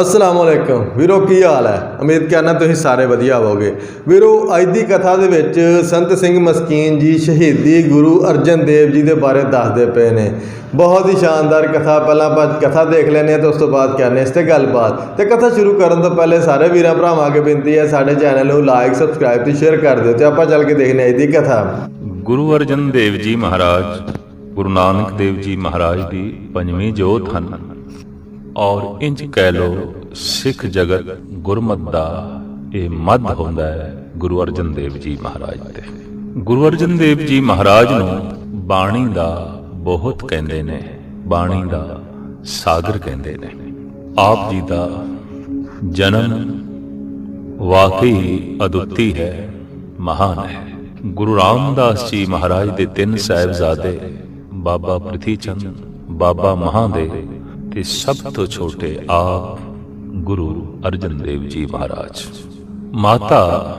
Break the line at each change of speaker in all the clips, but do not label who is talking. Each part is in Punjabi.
ਅਸਲਾਮ ਵਾਲੇਕਮ ਵੀਰੋ, ਕੀ ਹਾਲ ਹੈ? ਉਮੀਦ ਕਰਨਾ ਤੁਸੀਂ ਸਾਰੇ ਵਧੀਆ ਹੋਵੋਗੇ। ਵੀਰੋ, ਅੱਜ ਦੀ ਕਥਾ ਦੇ ਵਿੱਚ ਸੰਤ ਸਿੰਘ ਮਸਕੀਨ ਜੀ ਸ਼ਹੀਦੀ ਗੁਰੂ ਅਰਜਨ ਦੇਵ ਜੀ ਦੇ ਬਾਰੇ ਦੱਸਦੇ ਪਏ ਨੇ। ਬਹੁਤ ਹੀ ਸ਼ਾਨਦਾਰ ਕਥਾ। ਪਹਿਲਾਂ ਆਪਾਂ ਕਥਾ ਦੇਖ ਲੈਂਦੇ ਹਾਂ ਤੇ ਉਸ ਤੋਂ ਬਾਅਦ ਕਰਨੇ ਇਸ ਤੇ ਗੱਲਬਾਤ। ਤੇ ਕਥਾ ਸ਼ੁਰੂ ਕਰਨ ਤੋਂ ਪਹਿਲੇ ਸਾਰੇ ਵੀਰਾਂ ਭਰਾਵਾਂ ਅੱਗੇ ਬੇਨਤੀ ਹੈ, ਸਾਡੇ ਚੈਨਲ ਨੂੰ ਲਾਈਕ ਸਬਸਕ੍ਰਾਈਬ ਤੇ ਸ਼ੇਅਰ ਕਰ ਦਿਓ ਤੇ ਆਪਾਂ ਚੱਲ ਕੇ ਦੇਖਨੇ ਅੱਜ ਦੀ ਕਥਾ।
ਗੁਰੂ ਅਰਜਨ ਦੇਵ ਜੀ ਮਹਾਰਾਜ, ਗੁਰੂ ਨਾਨਕ ਦੇਵ ਜੀ ਮਹਾਰਾਜ ਦੀ ਪੰਜਵੀਂ ਜੋਤ ਹਨ। ਔਰ ਇੰਜ ਕਹਿ ਲੋ ਸਿੱਖ ਜਗਤ ਗੁਰਮਤ ਦਾ ਇਹ ਮੱਧ ਹੁੰਦਾ ਹੈ ਗੁਰੂ ਅਰਜਨ ਦੇਵ ਜੀ ਮਹਾਰਾਜ ਤੇ। ਗੁਰੂ ਅਰਜਨ ਦੇਵ ਜੀ ਮਹਾਰਾਜ ਨੂੰ ਬਾਣੀ ਦਾ ਬਹੁਤ ਕਹਿੰਦੇ ਨੇ, ਬਾਣੀ ਦਾ ਸਾਗਰ ਕਹਿੰਦੇ ਨੇ। ਆਪ ਜੀ ਦਾ ਜਨਮ ਵਾਕਈ ਅਦੁੱਤੀ ਹੈ, ਮਹਾਨ ਹੈ। ਗੁਰੂ ਰਾਮਦਾਸ ਜੀ ਮਹਾਰਾਜ ਦੇ ਤਿੰਨ ਸਾਹਿਬਜ਼ਾਦੇ, ਬਾਬਾ ਪ੍ਰਿਥੀ ਚੰਦ, ਬਾਬਾ ਮਹਾਦੇਵ ਤੇ ਸਭ ਤੋਂ ਛੋਟੇ ਆਪ ਗੁਰੂ ਅਰਜਨ ਦੇਵ ਜੀ ਮਹਾਰਾਜ। ਮਾਤਾ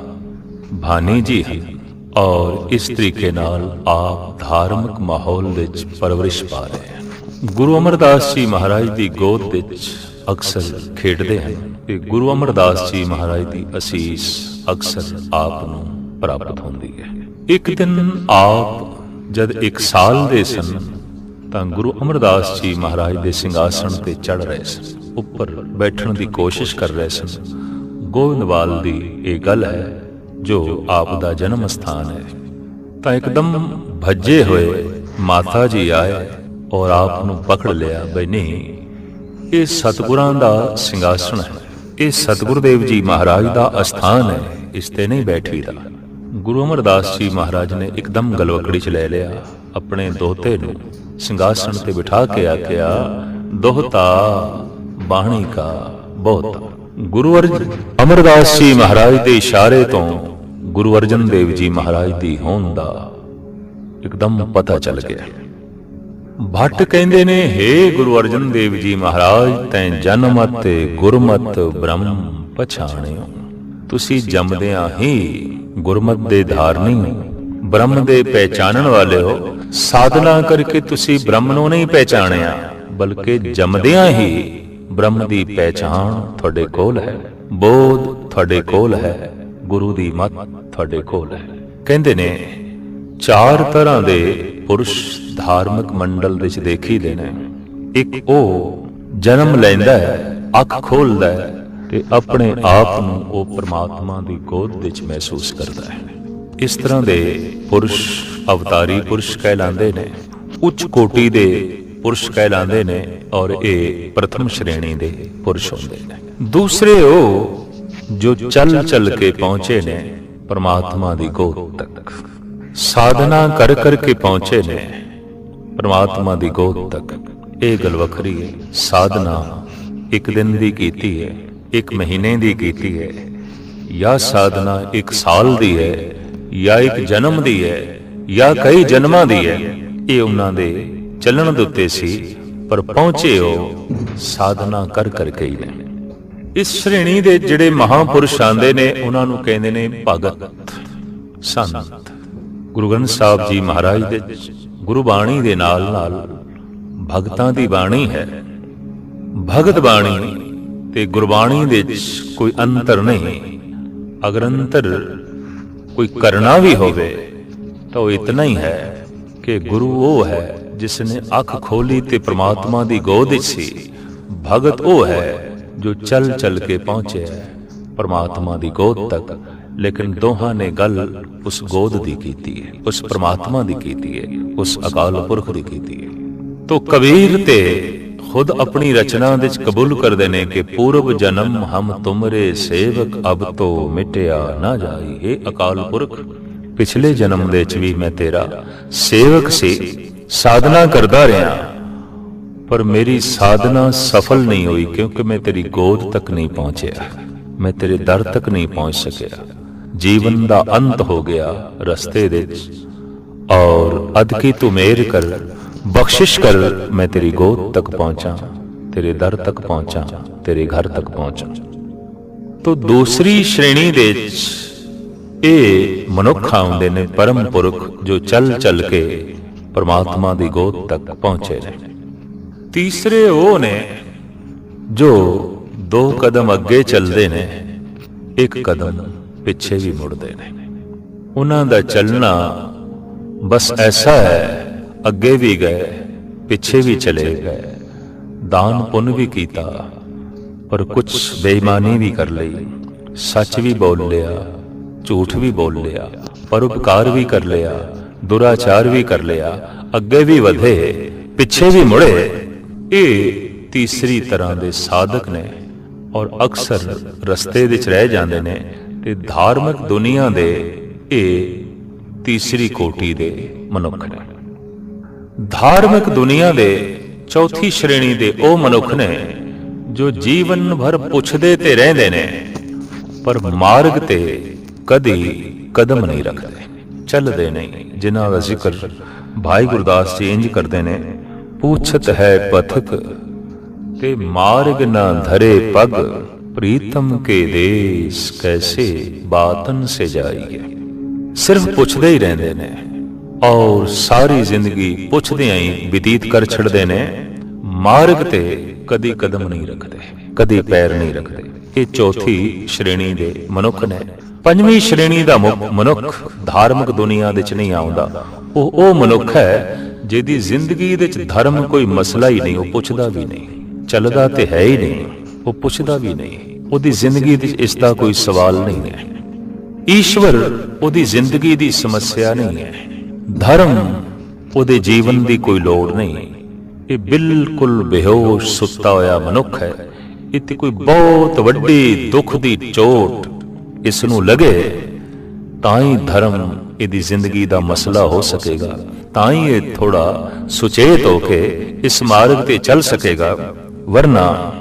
ਭਾਨੀ ਜੀ ਹਨ ਔਰ ਇਸ ਤਰੀਕੇ ਨਾਲ ਆਪ ਧਾਰਮਿਕ ਮਾਹੌਲ ਵਿੱਚ ਪਰਵਰਿਸ਼ ਪਾ ਰਹੇ ਹਨ। ਗੁਰੂ ਅਮਰਦਾਸ ਜੀ ਮਹਾਰਾਜ ਦੀ ਗੋਦ ਵਿੱਚ ਅਕਸਰ ਖੇਡਦੇ ਹਨ ਤੇ ਗੁਰੂ ਅਮਰਦਾਸ ਜੀ ਮਹਾਰਾਜ ਦੀ ਅਸੀਸ ਅਕਸਰ ਆਪ ਨੂੰ ਪ੍ਰਾਪਤ ਹੁੰਦੀ ਹੈ। ਇੱਕ ਦਿਨ ਆਪ ਜਦ ਇੱਕ ਸਾਲ ਦੇ ਸਨ ਤਾਂ ਗੁਰੂ ਅਮਰਦਾਸ ਜੀ ਮਹਾਰਾਜ ਦੇ ਸਿੰਘਾਸਣ ਤੇ ਚੜ ਰਹੇ ਸਨ, ਉੱਪਰ ਬੈਠਣ ਦੀ ਕੋਸ਼ਿਸ਼ ਕਰ ਰਹੇ ਸਨ। ਗੋਬਿੰਦਵਾਲ ਦੀ ਇਹ ਗੱਲ ਹੈ, ਜੋ ਆਪ ਦਾ ਜਨਮ ਸਥਾਨ ਹੈ। ਤਾਂ ਇੱਕਦਮ ਭੱਜੇ ਹੋਏ ਮਾਤਾ ਜੀ ਆਏ ਔਰ ਆਪ ਨੂੰ ਪਕੜ ਲਿਆ ਬਈ ਨਹੀਂ, ਇਹ ਸਤਿਗੁਰਾਂ ਦਾ ਸਿੰਘਾਸਣ ਹੈ। ਇਹ ਸਤਿਗੁਰੂ ਦੇਵ ਜੀ ਮਹਾਰਾਜ ਦਾ ਅਸਥਾਨ ਹੈ, ਇਸ ਤੇ ਨਹੀਂ ਬੈਠੀਦਾ। ਗੁਰੂ ਅਮਰਦਾਸ ਜੀ ਮਹਾਰਾਜ ਨੇ ਇੱਕਦਮ ਗਲਵਕੜੀ ਚ ਲੈ ਲਿਆ, ਆਪਣੇ ਦੋਤੇ ਨੂੰ ਸਿੰਘਾਸਣ ਤੇ ਬਿਠਾ ਕੇ ਆਖਿਆ, ਦੋਹਤਾ ਬਾਣੀ ਕਾ ਬਹੁਤ ਗੁਰੂ ਅਰਜਨ ਅਮਰਦਾਸ ਜੀ ਮਹਾਰਾਜ ਦੇ ਇਸ਼ਾਰੇ ਤੋਂ ਗੁਰੂ ਅਰਜਨ ਦੇਵ ਜੀ ਮਹਾਰਾਜ ਦੀ ਹੋਂਦ ਦਾ ਇੱਕਦਮ ਪਤਾ ਚੱਲ ਗਿਆ। ਭੱਟ ਕਹਿੰਦੇ ਨੇ हे ਗੁਰੂ ਅਰਜਨ ਦੇਵ ਜੀ ਮਹਾਰਾਜ, ਤੈਂ ਜਨਮ ਅਤੇ ਗੁਰਮਤ, ਬ੍ਰਹਮ ਪਛਾਣਿਓ। ਤੁਸੀਂ ਜੰਮਦਿਆਂ ਹੀ ਗੁਰਮਤ ਦੇ ਧਾਰਨੀ ਬ੍ਰਹਮ ਦੇ ਪਹਿਚਾਨਣ ਵਾਲੇ ਹੋ ਸਾਧਨਾ ਕਰਕੇ ਤੁਸੀਂ ਬ੍ਰਹਮ ਨੂੰ ਨਹੀਂ ਪਹਿਚਾਣਿਆ, ਬਲਕਿ ਜੰਮਦਿਆਂ ਹੀ ਬ੍ਰਹਮ ਦੀ ਪਹਿਚਾਣ ਤੁਹਾਡੇ ਕੋਲ ਹੈ। ਬੋਧ ਤੁਹਾਡੇ ਕੋਲ ਹੈ, ਗੁਰੂ ਦੀ ਮੱਤ ਤੁਹਾਡੇ ਕੋਲ ਹੈ। ਕਹਿੰਦੇ ਨੇ, ਚਾਰ ਤਰ੍ਹਾਂ ਦੇ ਪੁਰਸ਼ ਧਾਰਮਿਕ ਮੰਡਲ ਵਿੱਚ ਦੇਖੀ ਦੇ ਨੇ। ਇੱਕ ਉਹ ਜਨਮ ਲੈਂਦਾ ਹੈ, ਅੱਖ ਖੋਲਦਾ ਹੈ ਤੇ ਆਪਣੇ ਆਪ ਨੂੰ ਉਹ ਪ੍ਰਮਾਤਮਾ ਦੀ ਗੋਦ ਵਿੱਚ ਮਹਿਸੂਸ ਕਰਦਾ ਹੈ। ਇਸ ਤਰ੍ਹਾਂ ਦੇ ਪੁਰਸ਼ ਅਵਤਾਰੀ ਪੁਰਸ਼ ਕਹਿਲਾਉਂਦੇ ਨੇ, ਉੱਚ ਕੋਟੀ ਦੇ ਪੁਰਸ਼ ਕਹਿਲਾਉਂਦੇ ਨੇ ਔਰ ਇਹ ਪ੍ਰਥਮ ਸ਼੍ਰੇਣੀ ਦੇ ਪੁਰਸ਼ ਹੁੰਦੇ ਨੇ। ਦੂਸਰੇ ਉਹ ਜੋ ਚੱਲ ਚੱਲ ਕੇ ਪਹੁੰਚੇ ਨੇ ਪਰਮਾਤਮਾ ਦੀ ਗੋਦ ਤੱਕ। ਸਾਧਨਾ ਕਰ ਕਰ ਕੇ ਪਹੁੰਚੇ ਨੇ ਪ੍ਰਮਾਤਮਾ ਦੀ ਗੋਦ ਤੱਕ। ਇਹ ਗੱਲ ਵੱਖਰੀ ਹੈ। ਸਾਧਨਾ ਇੱਕ ਦਿਨ ਦੀ ਕੀਤੀ ਹੈ, ਇੱਕ ਮਹੀਨੇ ਦੀ ਕੀਤੀ ਹੈ। ਜਾਂ ਸਾਧਨਾ ਇੱਕ ਸਾਲ ਦੀ ਹੈ, ਜਾਂ ਇੱਕ ਜਨਮ ਦੀ ਹੈ। ਜਾਂ ਕਈ ਜਨਮਾਂ ਦੀ ਹੈ, ਇਹ ਉਹਨਾਂ ਦੇ ਚੱਲਣ ਦੇ ਉੱਤੇ ਸੀ, ਪਰ ਪਹੁੰਚੇ ਉਹ ਸਾਧਨਾ ਕਰ ਕਰ ਕੇ ਹੀ ਨੇ ਇਸ ਸ਼੍ਰੇਣੀ ਦੇ ਜਿਹੜੇ ਮਹਾਪੁਰਸ਼ ਆਂਦੇ ਨੇ, ਉਹਨਾਂ ਨੂੰ ਕਹਿੰਦੇ ਨੇ ਭਗਤ, ਸੰਤ। ਗੁਰੂ ਗ੍ਰੰਥ ਸਾਹਿਬ ਜੀ ਮਹਾਰਾਜ ਦੇ ਗੁਰੂ ਬਾਣੀ ਦੇ ਨਾਲ ਨਾਲ ਭਗਤਾਂ ਦੀ ਬਾਣੀ ਹੈ। ਭਗਤ ਬਾਣੀ ਤੇ ਗੁਰਬਾਣੀ ਦੇ ਵਿੱਚ ਕੋਈ ਅੰਤਰ ਨਹੀਂ, ਅਗਰ ਅੰਤਰ ਕੋਈ ਕਰਨਾ ਵੀ ਹੋਵੇ ਤਾਂ ਉਹ ਇਤਨਾ ਹੀ ਹੈ ਕਿ ਗੁਰੂ ਉਹ ਹੈ ਜਿਸ ਅੱਖ ਖੋਲੀ ਤੇ ਪ੍ਰਮਾਤਮਾ ਦੀ ਗੋਦ ਵਿੱਚ ਸੀ। ਭਗਤ ਉਹ ਹੈ ਜੋ ਚੱਲ ਚੱਲ ਕੇ ਪਹੁੰਚਿਆ ਪ੍ਰਮਾਤਮਾ ਦੀ ਗੋਦ ਤੱਕ। ਲੇਕਿਨ ਦੋਹਾਂ ਨੇ ਗੱਲ ਉਸ ਗੋਦ ਦੀ ਕੀਤੀ ਹੈ, ਉਸ ਪ੍ਰਮਾਤਮਾ ਦੀ ਕੀਤੀ ਹੈ, ਉਸ ਅਕਾਲ ਪੁਰਖ ਦੀ ਕੀਤੀ ਹੈ। ਤੋ ਕਬੀਰ ਤੇ ਖੁਦ ਆਪਣੀ ਰਚਨਾ ਵਿੱਚ ਕਬੂਲ ਕਰਦੇ ਨੇ ਕਿ ਪੂਰਬ ਜਨਮ ਹਮ ਤੁਮਰੇ ਸੇਵਕ ਅਬ ਤੋ ਮਿਟਿਆ ਨਾ ਜਾਈ। ਇਹ ਅਕਾਲ ਪੁਰਖ ਪਿਛਲੇ ਜਨਮ ਦੇ ਵਿੱਚ ਵੀ ਮੈਂ ਤੇਰਾ ਸੇਵਕ ਸੀ, ਸਾਧਨਾ ਕਰਦਾ ਰਿਹਾ। ਪਰ ਮੇਰੀ ਸਾਧਨਾ ਸਫਲ ਨਹੀਂ ਹੋਈ ਕਿਉਂਕਿ ਮੈਂ ਤੇਰੀ ਗੋਦ ਤੱਕ ਨਹੀਂ ਪਹੁੰਚਿਆ। ਮੈਂ ਤੇਰੇ ਦਰ ਤੱਕ ਨਹੀਂ ਪਹੁੰਚ ਸਕਿਆ। ਜੀਵਨ ਦਾ ਅੰਤ ਹੋ ਗਿਆ ਰਸਤੇ ਦੇ ਵਿੱਚ। ਔਰ ਅਦ ਤੂੰ ਮੇਰ ਕਰ, ਬਖਸ਼ਿਸ਼ ਕਰ, ਮੈਂ ਤੇਰੀ ਗੋਦ ਤੱਕ ਪਹੁੰਚਾਂ, ਤੇਰੇ ਦਰ ਤੱਕ ਪਹੁੰਚਾਂ, ਤੇਰੇ ਘਰ ਤੱਕ ਪਹੁੰਚਾਂ। ਤੋ ਦੂਸਰੀ ਸ਼੍ਰੇਣੀ ਦੇ ਵਿੱਚ ਇਹ ਮਨੁੱਖ ਆਉਂਦੇ ਨੇ ਪਰਮ ਪੁਰਖ ਜੋ ਚੱਲ ਚੱਲ ਕੇ ਪਰਮਾਤਮਾ ਦੀ ਗੋਦ ਤੱਕ ਪਹੁੰਚੇ ਨੇ। ਤੀਸਰੇ ਉਹ ਨੇ ਜੋ ਦੋ ਕਦਮ ਅੱਗੇ ਚੱਲਦੇ ਨੇ, ਇੱਕ ਕਦਮ ਪਿੱਛੇ ਵੀ ਮੁੜਦੇ ਨੇ। ਉਹਨਾਂ ਦਾ ਚੱਲਣਾ ਬਸ ਐਸਾ ਹੈ, ਅੱਗੇ ਵੀ ਗਏ, ਪਿੱਛੇ ਵੀ ਚਲੇ ਗਏ, ਦਾਨ ਪੁੰਨ ਵੀ ਕੀਤਾ, ਪਰ ਕੁਝ ਬੇਈਮਾਨੀ ਵੀ ਕਰ ਲਈ, ਸੱਚ ਵੀ ਬੋਲ ਲਿਆ ਝੂਠ ਵੀ ਬੋਲ ਲਿਆ, ਪਰਉਪਕਾਰ ਵੀ ਕਰ ਲਿਆ, ਦੁਰਾਚਾਰ ਵੀ ਕਰ ਲਿਆ, ਅੱਗੇ ਵੀ ਵਧੇ, ਪਿੱਛੇ ਵੀ ਮੁੜੇ। ਇਹ ਤੀਸਰੀ ਤਰ੍ਹਾਂ ਦੇ ਸਾਧਕ ਨੇ ਔਰ ਅਕਸਰ ਰਸਤੇ ਵਿੱਚ ਰਹਿ ਜਾਂਦੇ ਨੇ ਤੇ ਧਾਰਮਿਕ ਦੁਨੀਆ ਦੇ ਇਹ ਤੀਸਰੀ ਕੋਟੀ ਦੇ ਮਨੁੱਖ ਨੇ। ਧਾਰਮਿਕ ਦੁਨੀਆ ਦੇ ਚੌਥੀ ਸ਼੍ਰੇਣੀ ਦੇ ਉਹ ਮਨੁੱਖ ਨੇ ਜੋ ਜੀਵਨ ਭਰ ਪੁੱਛਦੇ ਤੇ ਰਹਿੰਦੇ ਨੇ, ਪਰ ਮਾਰਗ ਤੇ ਕਦੀ ਕਦਮ ਨਹੀਂ ਰੱਖਦੇ। ਚੱਲਦੇ ਨਹੀਂ ਜਿਨ੍ਹਾਂ ਦਾ ਜ਼ਿਕਰ ਭਾਈ ਗੁਰਦਾਸ ਜੀ ਇੰਜ ਕਰਦੇ ਨੇ, ਪੁੱਛਤ ਹੈ ਪਥਕ ਤੇ ਮਾਰਗ ਨਾ ਧਰੇ ਪਗ, ਪ੍ਰੀਤਮ ਕੇ ਦੇਸ ਕੈਸੇ ਬਾਤਨ ਸੇ ਜਾਈਏ? ਸਿਰਫ ਪੁੱਛਦੇ ਹੀ ਰਹਿੰਦੇ ਨੇ ਔਰ ਸਾਰੀ ਜ਼ਿੰਦਗੀ ਪੁੱਛਦਿਆਂ ਹੀ ਬਤੀਤ ਕਰ ਛੱਡਦੇ ਨੇ, ਮਾਰਗ ਤੇ ਕਦੀ ਕਦਮ ਨਹੀਂ ਰੱਖਦੇ, ਕਦੀ ਪੈਰ ਨਹੀਂ ਰੱਖਦੇ। ਇਹ ਚੌਥੀ ਸ਼੍ਰੇਣੀ ਦੇ ਮਨੁੱਖ ਨੇ। ਪੰਜਵੀਂ ਸ਼੍ਰੇਣੀ ਦਾ ਮਨੁੱਖ ਧਾਰਮਿਕ ਦੁਨੀਆ ਵਿੱਚ ਨਹੀਂ ਆਉਂਦਾ। ਉਹ ਉਹ ਮਨੁੱਖ ਹੈ ਜਿਹਦੀ ਜ਼ਿੰਦਗੀ ਵਿੱਚ ਧਰਮ ਕੋਈ ਮਸਲਾ ਹੀ ਨਹੀਂ, ਉਹ ਪੁੱਛਦਾ ਵੀ ਨਹੀਂ। ਚੱਲਦਾ ਤੇ ਹੈ ਹੀ ਨਹੀਂ, ਉਹ ਪੁੱਛਦਾ ਵੀ ਨਹੀਂ। ਉਹਦੀ ਜ਼ਿੰਦਗੀ ਵਿੱਚ ਇਸ ਦਾ ਕੋਈ ਸਵਾਲ ਨਹੀਂ ਹੈ। ਈਸ਼ਵਰ ਉਹਦੀ ਜ਼ਿੰਦਗੀ ਦੀ ਸਮੱਸਿਆ ਨਹੀਂ ਹੈ। ਧਰਮ ਉਹਦੇ ਜੀਵਨ ਦੀ ਕੋਈ ਲੋੜ ਨਹੀਂ। ਇਹ ਬਿਲਕੁਲ ਬੇਹੋਸ਼ ਸੁੱਤਾ ਹੋਇਆ ਮਨੁੱਖ ਹੈ। ਇੱਥੇ ਕੋਈ ਬਹੁਤ ਵੱਡੀ ਦੁੱਖ ਦੀ ਚੋਟ ਇਸ ਨੂੰ ਲੱਗੇ ਤਾਂ ਹੀ ਧਰਮ ਇਹਦੀ ਜ਼ਿੰਦਗੀ ਦਾ ਮਸਲਾ ਹੋ ਸਕੇਗਾ ਤਾਂ ਹੀ ਇਹ ਥੋੜਾ ਸੁਚੇਤ ਹੋ ਕੇ ਇਸ ਮਾਰਗ ਤੇ ਚੱਲ ਸਕੇਗਾ, ਵਰਨਾ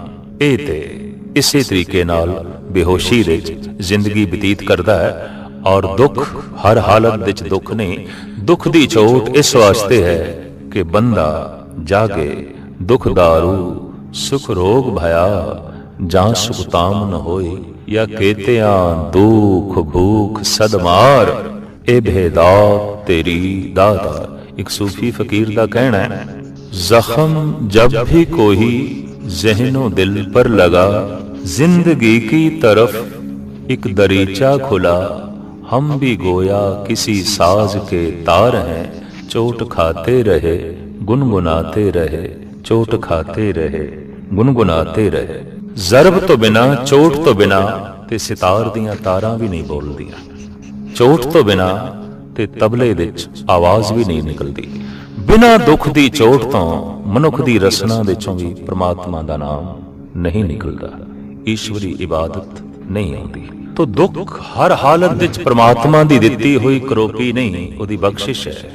ਇਹ ਤੇ ਇਸੇ ਤਰੀਕੇ ਨਾਲ ਬੇਹੋਸ਼ੀ ਦੇ ਜ਼ਿੰਦਗੀ ਬਤੀਤ ਕਰਦਾ ਹੈ ਔਰ ਦੁੱਖ ਹਰ ਹਾਲਤ ਵਿੱਚ ਦੁੱਖ ਨਹੀਂ, ਦੁੱਖ ਦੀ ਚੋਟ ਇਸ ਵਾਸਤੇ ਹੈ ਕਿ ਬੰਦਾ ਜਾਗੇ, ਦੁੱਖ ਦਾਰੂ, ਸੁਖ ਰੋਗ ਭਇਆ ਜਾਂ ਸੁਖ ਤਾਮ ਨ ਹੋਏ। ਜਾਂ ਕੇਤਿਆਂ ਦੁਖ ਭੂਖ ਸਦਮਾਰ ਇਹ ਭੇਦਾ ਤੇਰੀ ਦਾਤਾ ਇੱਕ ਸੂਫੀ ਫਕੀਰ ਦਾ ਕਹਿਣਾ ਹੈ ਜ਼ਖਮ ਜਬ ਵੀ ਕੋਈ जहनो दिल पर लगा जिंदगी की तरफ एक दरीचा खुला हम भी गोया किसी साज के तार हैं चोट खाते रहे गुनगुनाते रहे चोट खाते रहे ਗੁਨਗੁਨਾਤੇ ਰਹੇ ਜ਼ਰਬ ਤੋਂ ਬਿਨਾ, ਚੋਟ ਤੋਂ ਬਿਨਾ ਤੇ ਸਿਤਾਰ ਦੀਆਂ ਤਾਰਾਂ ਵੀ ਨਹੀਂ ਬੋਲਦੀਆਂ। ਚੋਟ ਤੋਂ ਬਿਨਾ ਤੇ ਤਬਲੇ ਵਿੱਚ ਆਵਾਜ਼ ਵੀ ਨਹੀਂ ਨਿਕਲਦੀ। ਬਿਨਾ ਦੁੱਖ ਦੀ ਚੋਟ ਤੋਂ ਮਨੁੱਖ ਦੀ ਰਸਨਾ ਵਿੱਚੋਂ ਵੀ ਪ੍ਰਮਾਤਮਾ ਦਾ ਨਾਮ ਨਹੀਂ ਨਿਕਲਦਾ। ਈਸ਼ਵਰੀ ਇਬਾਦਤ ਨਹੀਂ ਆਉਂਦੀ। ਤੋ ਦੁੱਖ ਹਰ ਹਾਲਤ ਵਿੱਚ ਪ੍ਰਮਾਤਮਾ ਦੀ ਦਿੱਤੀ ਹੋਈ ਕਰੋਪੀ ਨਹੀਂ, ਉਹਦੀ ਬਖਸ਼ਿਸ਼ ਹੈ।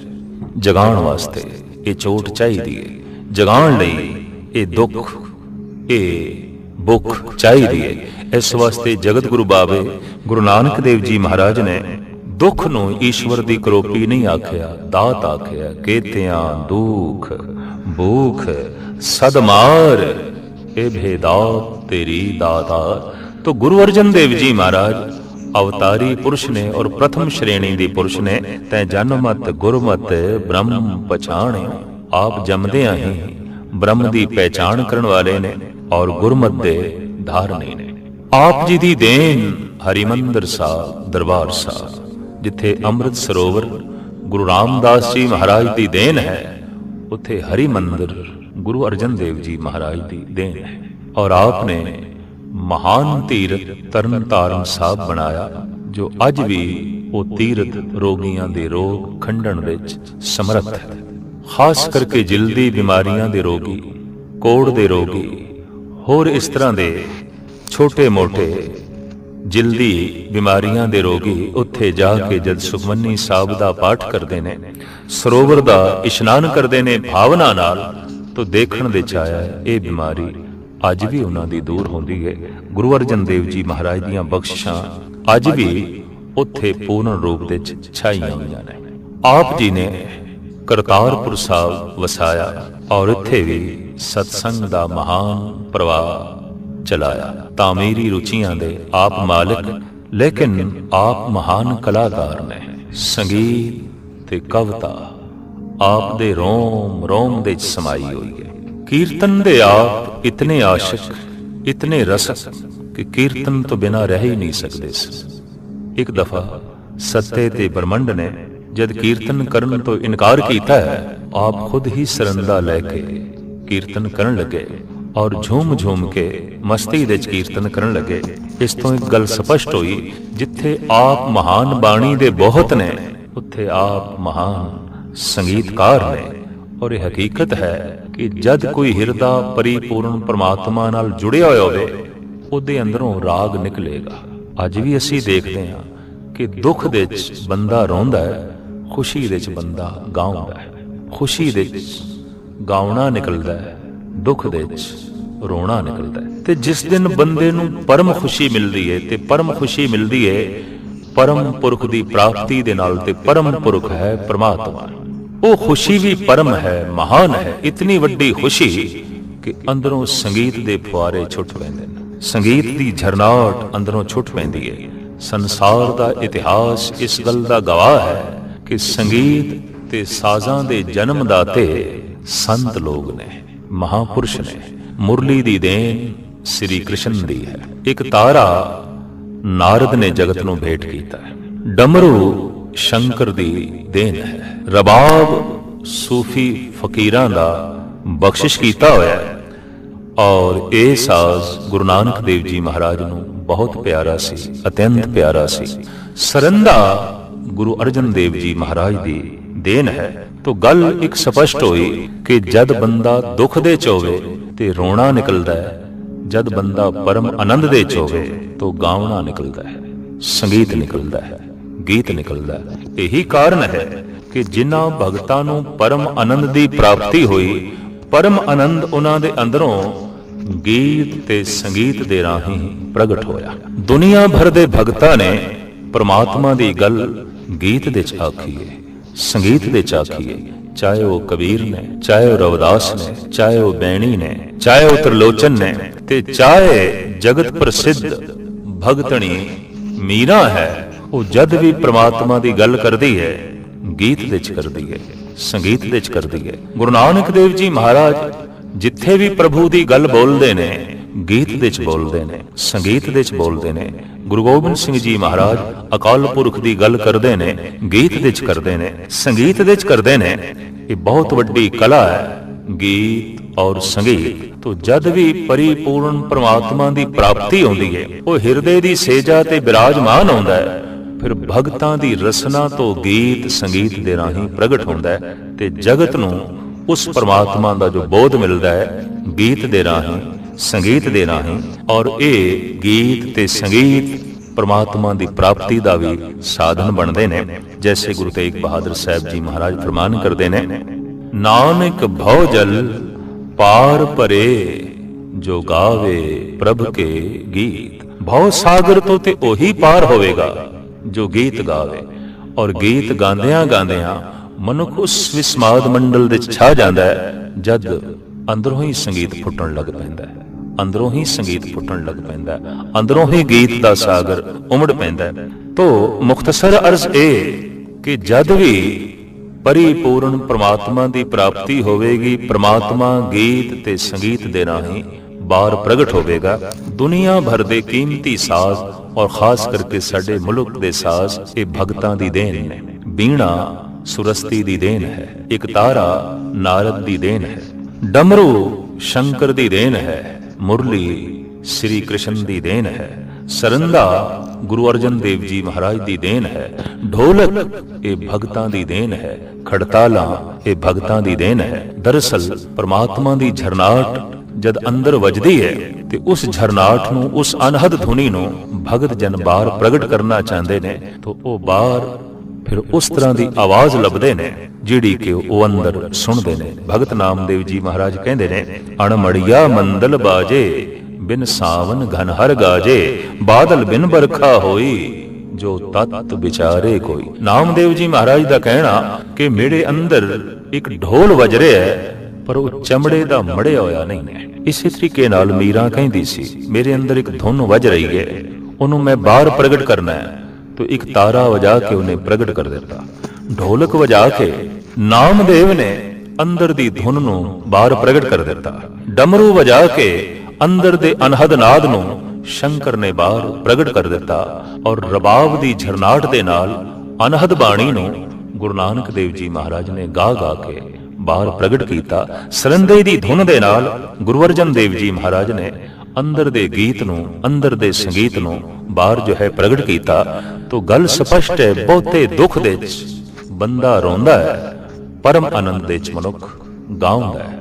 ਜਗਾਉਣ ਵਾਸਤੇ ਇਹ ਚੋਟ ਚਾਹੀਦੀ ਹੈ। ਜਗਾਉਣ ਲਈ ਇਹ ਦੁੱਖ, ਇਹ ਭੁੱਖ ਚਾਹੀਦੀ ਹੈ। ਇਸ ਵਾਸਤੇ ਜਗਤ ਗੁਰੂ ਬਾਬੇ ਗੁਰੂ ਨਾਨਕ ਦੇਵ ਜੀ ਮਹਾਰਾਜ ਨੇ ਦੁੱਖ ਨੂੰ ਈਸ਼ਵਰ ਦੀ ਕਰੋਪੀ ਨਹੀਂ ਆਖਿਆ, ਦਾਤ ਆਖਿਆ, ਕੇਤਿਆਂ ਦੁਖ, ਭੂਖ, ਸਦਮਾਰ, ਇਹ ਭੇਦਾ ਤੇਰੀ ਦਾਤਾ ਤੋ ਗੁਰੂ ਅਰਜਨ ਦੇਵ ਜੀ ਮਹਾਰਾਜ ਅਵਤਾਰੀ ਪੁਰਸ਼ ਨੇ ਔਰ ਪ੍ਰਥਮ ਸ਼੍ਰੇਣੀ ਦੀ ਪੁਰਸ਼ ਨੇ ਤੈ ਜਨਮਤ ਗੁਰਮਤ ਬ੍ਰਹਮ ਪਛਾਣਿਓ, ਆਪ ਜੰਮਦਿਆਂ ਹੀ ਬ੍ਰਹਮ ਦੀ ਪਹਿਚਾਣ ਕਰਨ ਵਾਲੇ ਨੇ ਔਰ ਗੁਰਮਤ ਦੇ ਧਾਰਨੀ। ਨੇ ਆਪ ਜੀ ਦੀ ਦੇਨ ਹਰਿਮੰਦਰ ਸਾਹਿਬ, ਦਰਬਾਰ ਸਾਹਿਬ, ਜਿੱਥੇ ਅੰਮ੍ਰਿਤ ਸਰੋਵਰ ਗੁਰੂ ਰਾਮਦਾਸ ਜੀ ਮਹਾਰਾਜ ਦੀ ਦੇਨ ਹੈ, ਉੱਥੇ ਹਰੀ ਗੁਰੂ ਅਰਜਨ ਦੇਵ ਜੀ ਮਹਾਰਾਜ ਦੀ ਦੇਨ ਹੈ। ਔਰ ਆਪ ਨੇ ਮਹਾਨ ਤੀਰਥ ਤਰਨ ਤਾਰਨ ਸਾਹਿਬ ਬਣਾਇਆ, ਜੋ ਅੱਜ ਵੀ ਉਹ ਤੀਰਥ ਰੋਗੀਆਂ ਦੇ ਰੋਗ ਖੰਡਣ ਵਿੱਚ ਸਮਰੱਥ ਹੈ। ਖਾਸ ਕਰਕੇ ਜਿਲਦੀ ਬਿਮਾਰੀਆਂ ਦੇ ਰੋਗੀ, ਕੋੜ ਦੇ ਰੋਗੀ ਹੋਰ ਇਸ ਤਰ੍ਹਾਂ ਦੇ ਛੋਟੇ-ਮੋਟੇ ਜਲਦੀ ਬਿਮਾਰੀਆਂ ਦੇ ਰੋਗੀ ਉੱਥੇ ਜਾ ਕੇ ਜਦ ਸੁਖਮਨੀ ਸਾਹਿਬ ਦਾ ਪਾਠ ਕਰਦੇ ਨੇ, ਸਰੋਵਰ ਦਾ ਇਸ਼ਨਾਨ ਕਰਦੇ ਨੇ ਭਾਵਨਾ ਨਾਲ, ਤਾਂ ਦੇਖਣ ਵਿੱਚ ਆਇਆ ਇਹ ਬਿਮਾਰੀ ਅੱਜ ਵੀ ਉਹਨਾਂ ਦੀ ਦੂਰ ਹੁੰਦੀ ਹੈ। ਗੁਰੂ ਅਰਜਨ ਦੇਵ ਜੀ ਮਹਾਰਾਜ ਦੀਆਂ ਬਖਸ਼ਿਸ਼ਾਂ ਅੱਜ ਵੀ ਉੱਥੇ ਪੂਰਨ ਰੂਪ ਵਿੱਚ ਛਾਈਆਂ ਹੋਈਆਂ ਨੇ। ਆਪ ਜੀ ਨੇ ਕਰਤਾਰਪੁਰ ਸਾਹਿਬ ਵਸਾਇਆ ਔਰ ਇੱਥੇ ਵੀ ਸਤਸੰਗ ਦਾ ਮਹਾਨ ਪ੍ਰਵਾਹ ਚਲਾਇਆ। ਤਾਂ ਮੇਰੀ ਰੁਚੀਆਂ ਦੇ ਆਪ ਮਾਲਕ, ਲੇਕਿਨ ਆਪ ਮਹਾਨ ਕਲਾਕਾਰ ਨੇ। ਸੰਗੀਤ ਤੇ ਕਵਿਤਾ ਆਪ ਦੇ ਰੋਮ ਰੋਮ ਦੇ ਸਮਾਈ ਹੋਈ ਹੈ। ਕੀਰਤਨ ਦੇ ਆਪ ਇਤਨੇ ਆਸ਼ਿਕ, ਇਤਨੇ ਰਸਕ ਕਿ ਕੀਰਤਨ ਤੋਂ ਬਿਨਾ ਰਹਿ ਹੀ ਨਹੀਂ ਸਕਦੇ ਸੀ। ਇੱਕ ਦਫਾ ਸੱਤੇ ਤੇ ਬ੍ਰਹਮੰਡ ਨੇ ਜਦ ਕੀਰਤਨ ਕਰਨ ਤੋਂ ਇਨਕਾਰ ਕੀਤਾ ਹੈ ਆਪ ਖੁਦ ਹੀ ਸਰੰਦਾ ਲੈ ਕੇ ਕੀਰਤਨ ਕਰਨ ਲੱਗੇ ਔਰ ਝੂਮ ਝੂਮ ਕੇ ਮਸਤੀ ਦੇ ਕੀਰਤਨ ਕਰਨ ਲੱਗੇ। ਇਸ ਤੋਂ ਇੱਕ ਗੱਲ ਸਪਸ਼ਟ ਹੋਈ, ਜਿੱਥੇ ਆਪ ਮਹਾਨ ਬਾਣੀ ਦੇ ਬਹੁਤ ਨੇ, ਉੱਥੇ ਆਪ ਮਹਾਨ ਸੰਗੀਤਕਾਰ ਨੇ। ਔਰ ਇਹ ਹਕੀਕਤ ਹੈ ਕਿ ਜਦ ਕੋਈ ਹਿਰਦਾ ਪਰਿਪੂਰਨ ਪ੍ਰਮਾਤਮਾ ਨਾਲ ਜੁੜਿਆ ਹੋਇਆ ਹੋਵੇ, ਉਹਦੇ ਅੰਦਰੋਂ ਰਾਗ ਨਿਕਲੇਗਾ। ਅੱਜ ਵੀ ਅਸੀਂ ਦੇਖਦੇ ਹਾਂ ਕਿ ਦੁੱਖ ਦੇ ਵਿੱਚ ਬੰਦਾ ਰੋਂਦਾ ਹੈ ਖੁਸ਼ੀ ਦੇ ਵਿੱਚ ਬੰਦਾ ਗਾਉਂਦਾ ਹੈ। ਖੁਸ਼ੀ ਦੇ ਵਿੱਚ ਗਾਉਣਾ ਨਿਕਲਦਾ ਹੈ, ਦੁੱਖ ਦੇ ਵਿੱਚ ਰੋਣਾ ਨਿਕਲਦਾ ਹੈ। ਤੇ ਜਿਸ ਦਿਨ ਬੰਦੇ ਨੂੰ ਪਰਮ ਖੁਸ਼ੀ ਮਿਲਦੀ ਹੈ ਤੇ ਪਰਮ ਖੁਸ਼ੀ ਮਿਲਦੀ ਹੈ, ਪਰਮ ਪੁਰਖ ਦੀ ਪ੍ਰਾਪਤੀ ਦੇ ਨਾਲ ਤੇ ਪਰਮ ਪੁਰਖ ਹੈ ਪ੍ਰਮਾਤਮਾ। ਉਹ ਖੁਸ਼ੀ ਵੀ ਪਰਮ ਹੈ, ਮਹਾਨ ਹੈ। ਇਤਨੀ ਵੱਡੀ ਖੁਸ਼ੀ ਕਿ ਅੰਦਰੋਂ ਸੰਗੀਤ ਦੇ ਫੁਆਰੇ ਛੁੱਟ ਪੈਂਦੇ ਨੇ। ਸੰਗੀਤ ਦੀ ਝਰਨਾਟ ਅੰਦਰੋਂ ਛੁੱਟ ਪੈਂਦੀ ਹੈ। ਸੰਸਾਰ ਦਾ ਇਤਿਹਾਸ ਇਸ ਗੱਲ ਦਾ ਗਵਾਹ ਹੈ ਕਿ ਸੰਗੀਤ ਤੇ ਸਾਜ਼ਾਂ ਦੇ ਜਨਮਦਾਤੇ ਸੰਤ ਲੋਕ ਨੇ, ਮਹਾਪੁਰਸ਼ ਨੇ। ਮੁਰਲੀ ਦੀ ਦੇਣ ਸ੍ਰੀ ਕ੍ਰਿਸ਼ਨ ਦੀ ਹੈ। ਇੱਕ ਤਾਰਾ ਨਾਰਦ ਨੇ ਜਗਤ ਨੂੰ ਭੇਟ ਕੀਤਾ ਹੈ। ਡਮਰੂ ਸ਼ੰਕਰ ਦੀ ਦੇਣ ਹੈ। ਰਬਾਬ ਸੂਫੀ ਫਕੀਰਾਂ ਦਾ ਬਖਸ਼ਿਸ਼ ਕੀਤਾ ਹੋਇਆ ਹੈ। ਔਰ ਇਹ ਸਾਜ਼ ਗੁਰੂ ਨਾਨਕ ਦੇਵ ਜੀ ਮਹਾਰਾਜ ਨੂੰ ਬਹੁਤ ਪਿਆਰਾ ਸੀ, ਅਤਿਅੰਤ ਪਿਆਰਾ ਸੀ। ਸਰੰਦਾ ਗੁਰੂ ਅਰਜਨ ਦੇਵ ਜੀ ਮਹਾਰਾਜ ਦੀ ਦੇਣ ਹੈ, ਤੋ ਗੱਲ ਇੱਕ ਸਪਸ਼ਟ ਹੋਈ ਕਿ ਜਦ ਬੰਦਾ ਦੁੱਖ ਦੇ ਚ ਹੋਵੇ ਤੇ ਰੋਣਾ ਨਿਕਲਦਾ ਹੈ, ਜਦ ਬੰਦਾ ਪਰਮ ਆਨੰਦ ਦੇ ਚ ਹੋਵੇ ਤੋ ਗਾਉਣਾ ਨਿਕਲਦਾ ਹੈ, ਸੰਗੀਤ ਨਿਕਲਦਾ ਹੈ, ਗੀਤ ਨਿਕਲਦਾ ਹੈ। ਇਹੀ ਕਾਰਨ ਹੈ ਕਿ ਜਿਨ੍ਹਾਂ ਭਗਤਾਂ ਨੂੰ ਪਰਮ ਆਨੰਦ ਦੀ ਪ੍ਰਾਪਤੀ ਹੋਈ, ਪਰਮ ਆਨੰਦ ਉਹਨਾਂ ਦੇ ਅੰਦਰੋਂ ਗੀਤ ਤੇ ਸੰਗੀਤ ਦੇ ਰਾਹੀਂ ਪ੍ਰਗਟ ਹੋਇਆ। ਦੁਨੀਆ ਭਰ ਦੇ ਭਗਤਾਂ ਨੇ ਪ੍ਰਮਾਤਮਾ ਦੀ ਗੱਲ ਗੀਤ ਦੇ ਚ ਆਖੀ ਹੈ ਸੰਗੀਤ ਦੇ ਚ ਆਖੀ ਚਾਹੇ ਉਹ ਕਬੀਰ ਨੇ, ਚਾਹੇ ਉਹ ਰਵਿਦਾਸ ਨੇ, ਚਾਹੇ ਉਹ ਬੈਣੀ ਨੇ, ਚਾਹੇ ਉਹ ਤਰਲੋਚਨ ਨੇ, ਤੇ ਚਾਹੇ ਜਗਤ ਪ੍ਰਸਿੱਧ ਭਗਤਣੀ ਮੀਰਾ ਹੈ, ਉਹ ਜਦ ਵੀ ਪ੍ਰਮਾਤਮਾ ਦੀ ਗੱਲ ਕਰਦੀ ਹੈ, ਗੀਤ ਦੇ ਚ ਕਰਦੀ ਹੈ, ਸੰਗੀਤ ਦੇ ਚ ਕਰਦੀ ਹੈ। ਗੁਰੂ ਨਾਨਕ ਦੇਵ ਜੀ ਮਹਾਰਾਜ, ਜਿੱਥੇ ਵੀ ਪ੍ਰਭੂ ਦੀ ਗੱਲ ਬੋਲਦੇ ਨੇ ਗੀਤ ਦੇ ਚ ਬੋਲਦੇ ਨੇ, ਸੰਗੀਤ ਦੇ ਚ ਬੋਲਦੇ ਨੇ। ਗੁਰੂ ਗੋਬਿੰਦ ਸਿੰਘ ਜੀ ਮਹਾਰਾਜ ਅਕਾਲ ਪੁਰਖ ਦੀ ਗੱਲ ਕਰਦੇ ਨੇ, ਗੀਤ ਦੇ ਚ ਕਰਦੇ ਨੇ, ਸੰਗੀਤ ਦੇ ਚ ਕਰਦੇ ਨੇ। ਇਹ ਬਹੁਤ ਵੱਡੀ ਕਲਾ ਹੈ। ਗੀਤ ਔਰ ਸੰਗੀਤ ਤੋਂ ਜਦ ਵੀ ਪਰਿਪੂਰਨ ਪ੍ਰਮਾਤਮਾ ਦੀ ਪ੍ਰਾਪਤੀ ਆਉਂਦੀ ਹੈ, ਉਹ ਹਿਰਦੇ ਦੀ ਸੇਜਾ ਤੇ ਬਿਰਾਜਮਾਨ ਆਉਂਦਾ ਹੈ। ਫਿਰ ਭਗਤਾਂ ਦੀ ਰਸਨਾ ਤੋਂ ਗੀਤ ਸੰਗੀਤ ਦੇ ਰਾਹੀਂ ਪ੍ਰਗਟ ਹੁੰਦਾ ਹੈ ਤੇ ਜਗਤ ਨੂੰ ਉਸ ਪਰਮਾਤਮਾ ਦਾ ਜੋ ਬੋਧ ਮਿਲਦਾ ਹੈ, ਗੀਤ ਦੇ ਰਾਹੀਂ ਸੰਗੀਤ ਦੇ ਰਾਹੀਂ ਔਰ ਇਹ ਗੀਤ ਤੇ ਸੰਗੀਤ ਪਰਮਾਤਮਾ ਦੀ ਪ੍ਰਾਪਤੀ ਦਾ ਵੀ ਸਾਧਨ ਬਣਦੇ ਨੇ, ਜੈਸੇ ਗੁਰੂ ਤੇਗ ਬਹਾਦਰ ਸਾਹਿਬ ਜੀ ਮਹਾਰਾਜ ਫਰਮਾਨ ਕਰਦੇ ਨੇ, ਨਾਨਕ ਭਉ ਜਲ ਪਾਰ ਪਰੇ ਜੋ ਗਾਵੇ ਪ੍ਰਭ ਕੇ ਗੀਤ। ਭਉ ਸਾਗਰ ਤੋਂ ਤੇ ਉਹੀ ਪਾਰ ਹੋਵੇਗਾ ਜੋ ਗੀਤ ਗਾਵੇ। ਔਰ ਗੀਤ ਗਾਉਂਦਿਆਂ ਗਾਉਂਦਿਆਂ ਮਨੁੱਖ ਉਸ ਵਿਸਮਾਦ ਮੰਡਲ ਦੇ ਛਾ ਜਾਂਦਾ ਹੈ, ਜਦ ਅੰਦਰੋਂ ਹੀ ਸੰਗੀਤ ਫੁੱਟਣ ਲੱਗ ਪੈਂਦਾ ਹੈ। ਅੰਦਰੋਂ ਹੀ ਸੰਗੀਤ ਫੁੱਟਣ ਲੱਗ ਪੈਂਦਾ ਅੰਦਰੋਂ ਹੀ ਗੀਤ ਦਾ ਸਾਗਰ ਉਮੜ ਪੈਂਦਾ ਤੋ ਮੁਖਤਸਰ ਅਰਜ਼ ਇਹ ਕਿ ਜਦ ਵੀ ਪਰਿਪੂਰਨ ਪ੍ਰਮਾਤਮਾ ਦੀ ਪ੍ਰਾਪਤੀ ਹੋਵੇਗੀ, ਪ੍ਰਮਾਤਮਾ ਗੀਤ ਤੇ ਸੰਗੀਤ ਦੇ ਰਾਹੀਂ ਬਾਹਰ ਪ੍ਰਗਟ ਹੋਵੇਗਾ। ਦੁਨੀਆ ਭਰ ਦੇ ਕੀਮਤੀ ਸਾਜ਼ ਔਰ ਖਾਸ ਕਰਕੇ ਸਾਡੇ ਮੁਲਕ ਦੇ ਸਾਜ਼ ਇਹ ਭਗਤਾਂ ਦੀ ਦੇਣ ਨੇ ਬੀਣਾ ਸੁਰਸਤੀ ਦੀ ਦੇਣ ਹੈ। ਇੱਕ ਤਾਰਾ ਨਾਰਦ ਦੀ ਦੇਣ ਹੈ। ਡਮਰੂ ਸ਼ੰਕਰ ਦੀ ਦੇਣ ਹੈ। ਮੁਰਲੀ ਸ੍ਰੀ ਕ੍ਰਿਸ਼ਨ ਦੀ ਦੇਣ ਹੈ, ਸਰੰਦਾ ਗੁਰੂ ਅਰਜਨ ਦੇਵ ਜੀ ਮਹਾਰਾਜ ਦੀ ਦੇਣ ਹੈ, ਢੋਲਕ ਇਹ ਭਗਤਾਂ ਦੀ ਦੇਣ ਹੈ, ਖੜਤਾਲਾ ਇਹ ਭਗਤਾਂ ਦੀ ਦੇਣ ਹੈ। ਦਰਅਸਲ ਪ੍ਰਮਾਤਮਾ ਦੀ ਝਰਨਾਟ ਜਦ ਅੰਦਰ ਵੱਜਦੀ ਹੈ ਤੇ ਉਸ ਝਰਨਾਟ ਨੂੰ, ਉਸ ਅਨਹਦ ਧੁਨੀ ਨੂੰ ਭਗਤ ਜਨ ਬਾਹਰ ਪ੍ਰਗਟ ਕਰਨਾ ਚਾਹੁੰਦੇ ਨੇ, ਤਾਂ ਉਹ ਬਾਹਰ ਫਿਰ ਉਸ ਤਰ੍ਹਾਂ ਦੀ ਆਵਾਜ਼ ਲੱਭਦੇ ਨੇ, ਜਿਹੜੀ ਕਿ ਉਹ ਅੰਦਰ ਸੁਣਦੇ ਨੇ। ਭਗਤ ਨਾਮਦੇਵ ਜੀ ਮਹਾਰਾਜ ਕਹਿੰਦੇ ਨੇ, ਅਣਮੜੀਆ ਮੰਦਲ ਬਾਜੇ, ਬਿਨ ਸਾਵਨ ਘਨ ਹਰ ਗਾਜੇ, ਬਾਦਲ ਬਿਨ ਬਰਖਾ ਹੋਈ, ਜੋ ਤਤ ਵਿਚਾਰੇ ਕੋਈ। ਨਾਮਦੇਵ ਜੀ ਮਹਾਰਾਜ ਦਾ ਕਹਿਣਾ ਕਿ ਮੇਰੇ ਅੰਦਰ ਇੱਕ ਢੋਲ ਵੱਜ ਰਿਹਾ ਹੈ, ਪਰ ਉਹ ਚਮੜੇ ਦਾ ਮੜਿਆ ਹੋਇਆ ਨਹੀਂ ਹੈ। ਇਸੇ ਤਰੀਕੇ ਨਾਲ ਮੀਰਾ ਕਹਿੰਦੀ ਸੀ, ਮੇਰੇ ਅੰਦਰ ਇੱਕ ਧੁਨ ਵੱਜ ਰਹੀ ਹੈ, ਉਹਨੂੰ ਮੈਂ ਬਾਹਰ ਪ੍ਰਗਟ ਕਰਨਾ ਹੈ। ਤੋ ਇੱਕ ਤਾਰਾ ਵਜਾ ਕੇ ਉਹਨੇ ਪ੍ਰਗਟ ਕਰ ਦਿੱਤਾ। ਢੋਲਕ ਵਜਾ ਕੇ ਨਾਮਦੇਵ ਨੇ ਅੰਦਰ ਦੀ ਧੁਨ ਨੂੰ ਬਾਹਰ ਪ੍ਰਗਟ ਕਰ ਦਿੱਤਾ। ਡਮਰੂ ਵਜਾ ਕੇ ਅੰਦਰ ਦੇ ਅਨਹਦ ਨਾਦ ਨੂੰ ਸ਼ੰਕਰ ਨੇ ਬਾਹਰ ਪ੍ਰਗਟ ਕਰ ਦਿੱਤਾ ਔਰ ਰਬਾਬ ਦੀ ਝਰਨਾਟ ਦੇ ਨਾਲ ਅਨਹਦ ਬਾਣੀ ਨੂੰ ਗੁਰੂ ਨਾਨਕ ਦੇਵ ਜੀ ਮਹਾਰਾਜ ਨੇ ਗਾ ਗਾ ਕੇ ਬਾਹਰ ਪ੍ਰਗਟ ਕੀਤਾ। ਸਰੰਦੇ ਦੀ ਧੁਨ ਦੇ ਨਾਲ ਗੁਰੂ ਅਰਜਨ ਦੇਵ ਜੀ ਮਹਾਰਾਜ ਨੇ ਅੰਦਰ ਦੇ ਗੀਤ ਨੂੰ, ਅੰਦਰ ਦੇ ਸੰਗੀਤ ਨੂੰ ਬਾਹਰ ਜੋ ਹੈ ਪ੍ਰਗਟ ਕੀਤਾ, ਤੋਂ ਗੱਲ ਸਪਸ਼ਟ ਹੈ, ਬਹੁਤੇ ਦੁੱਖ ਦੇ ਵਿੱਚ। ਬੰਦਾ ਰੋਂਦਾ ਹੈ, ਪਰਮ ਆਨੰਦ ਦੇ ਵਿੱਚ ਮਨੁੱਖ ਗਾਉਂਦਾ ਹੈ।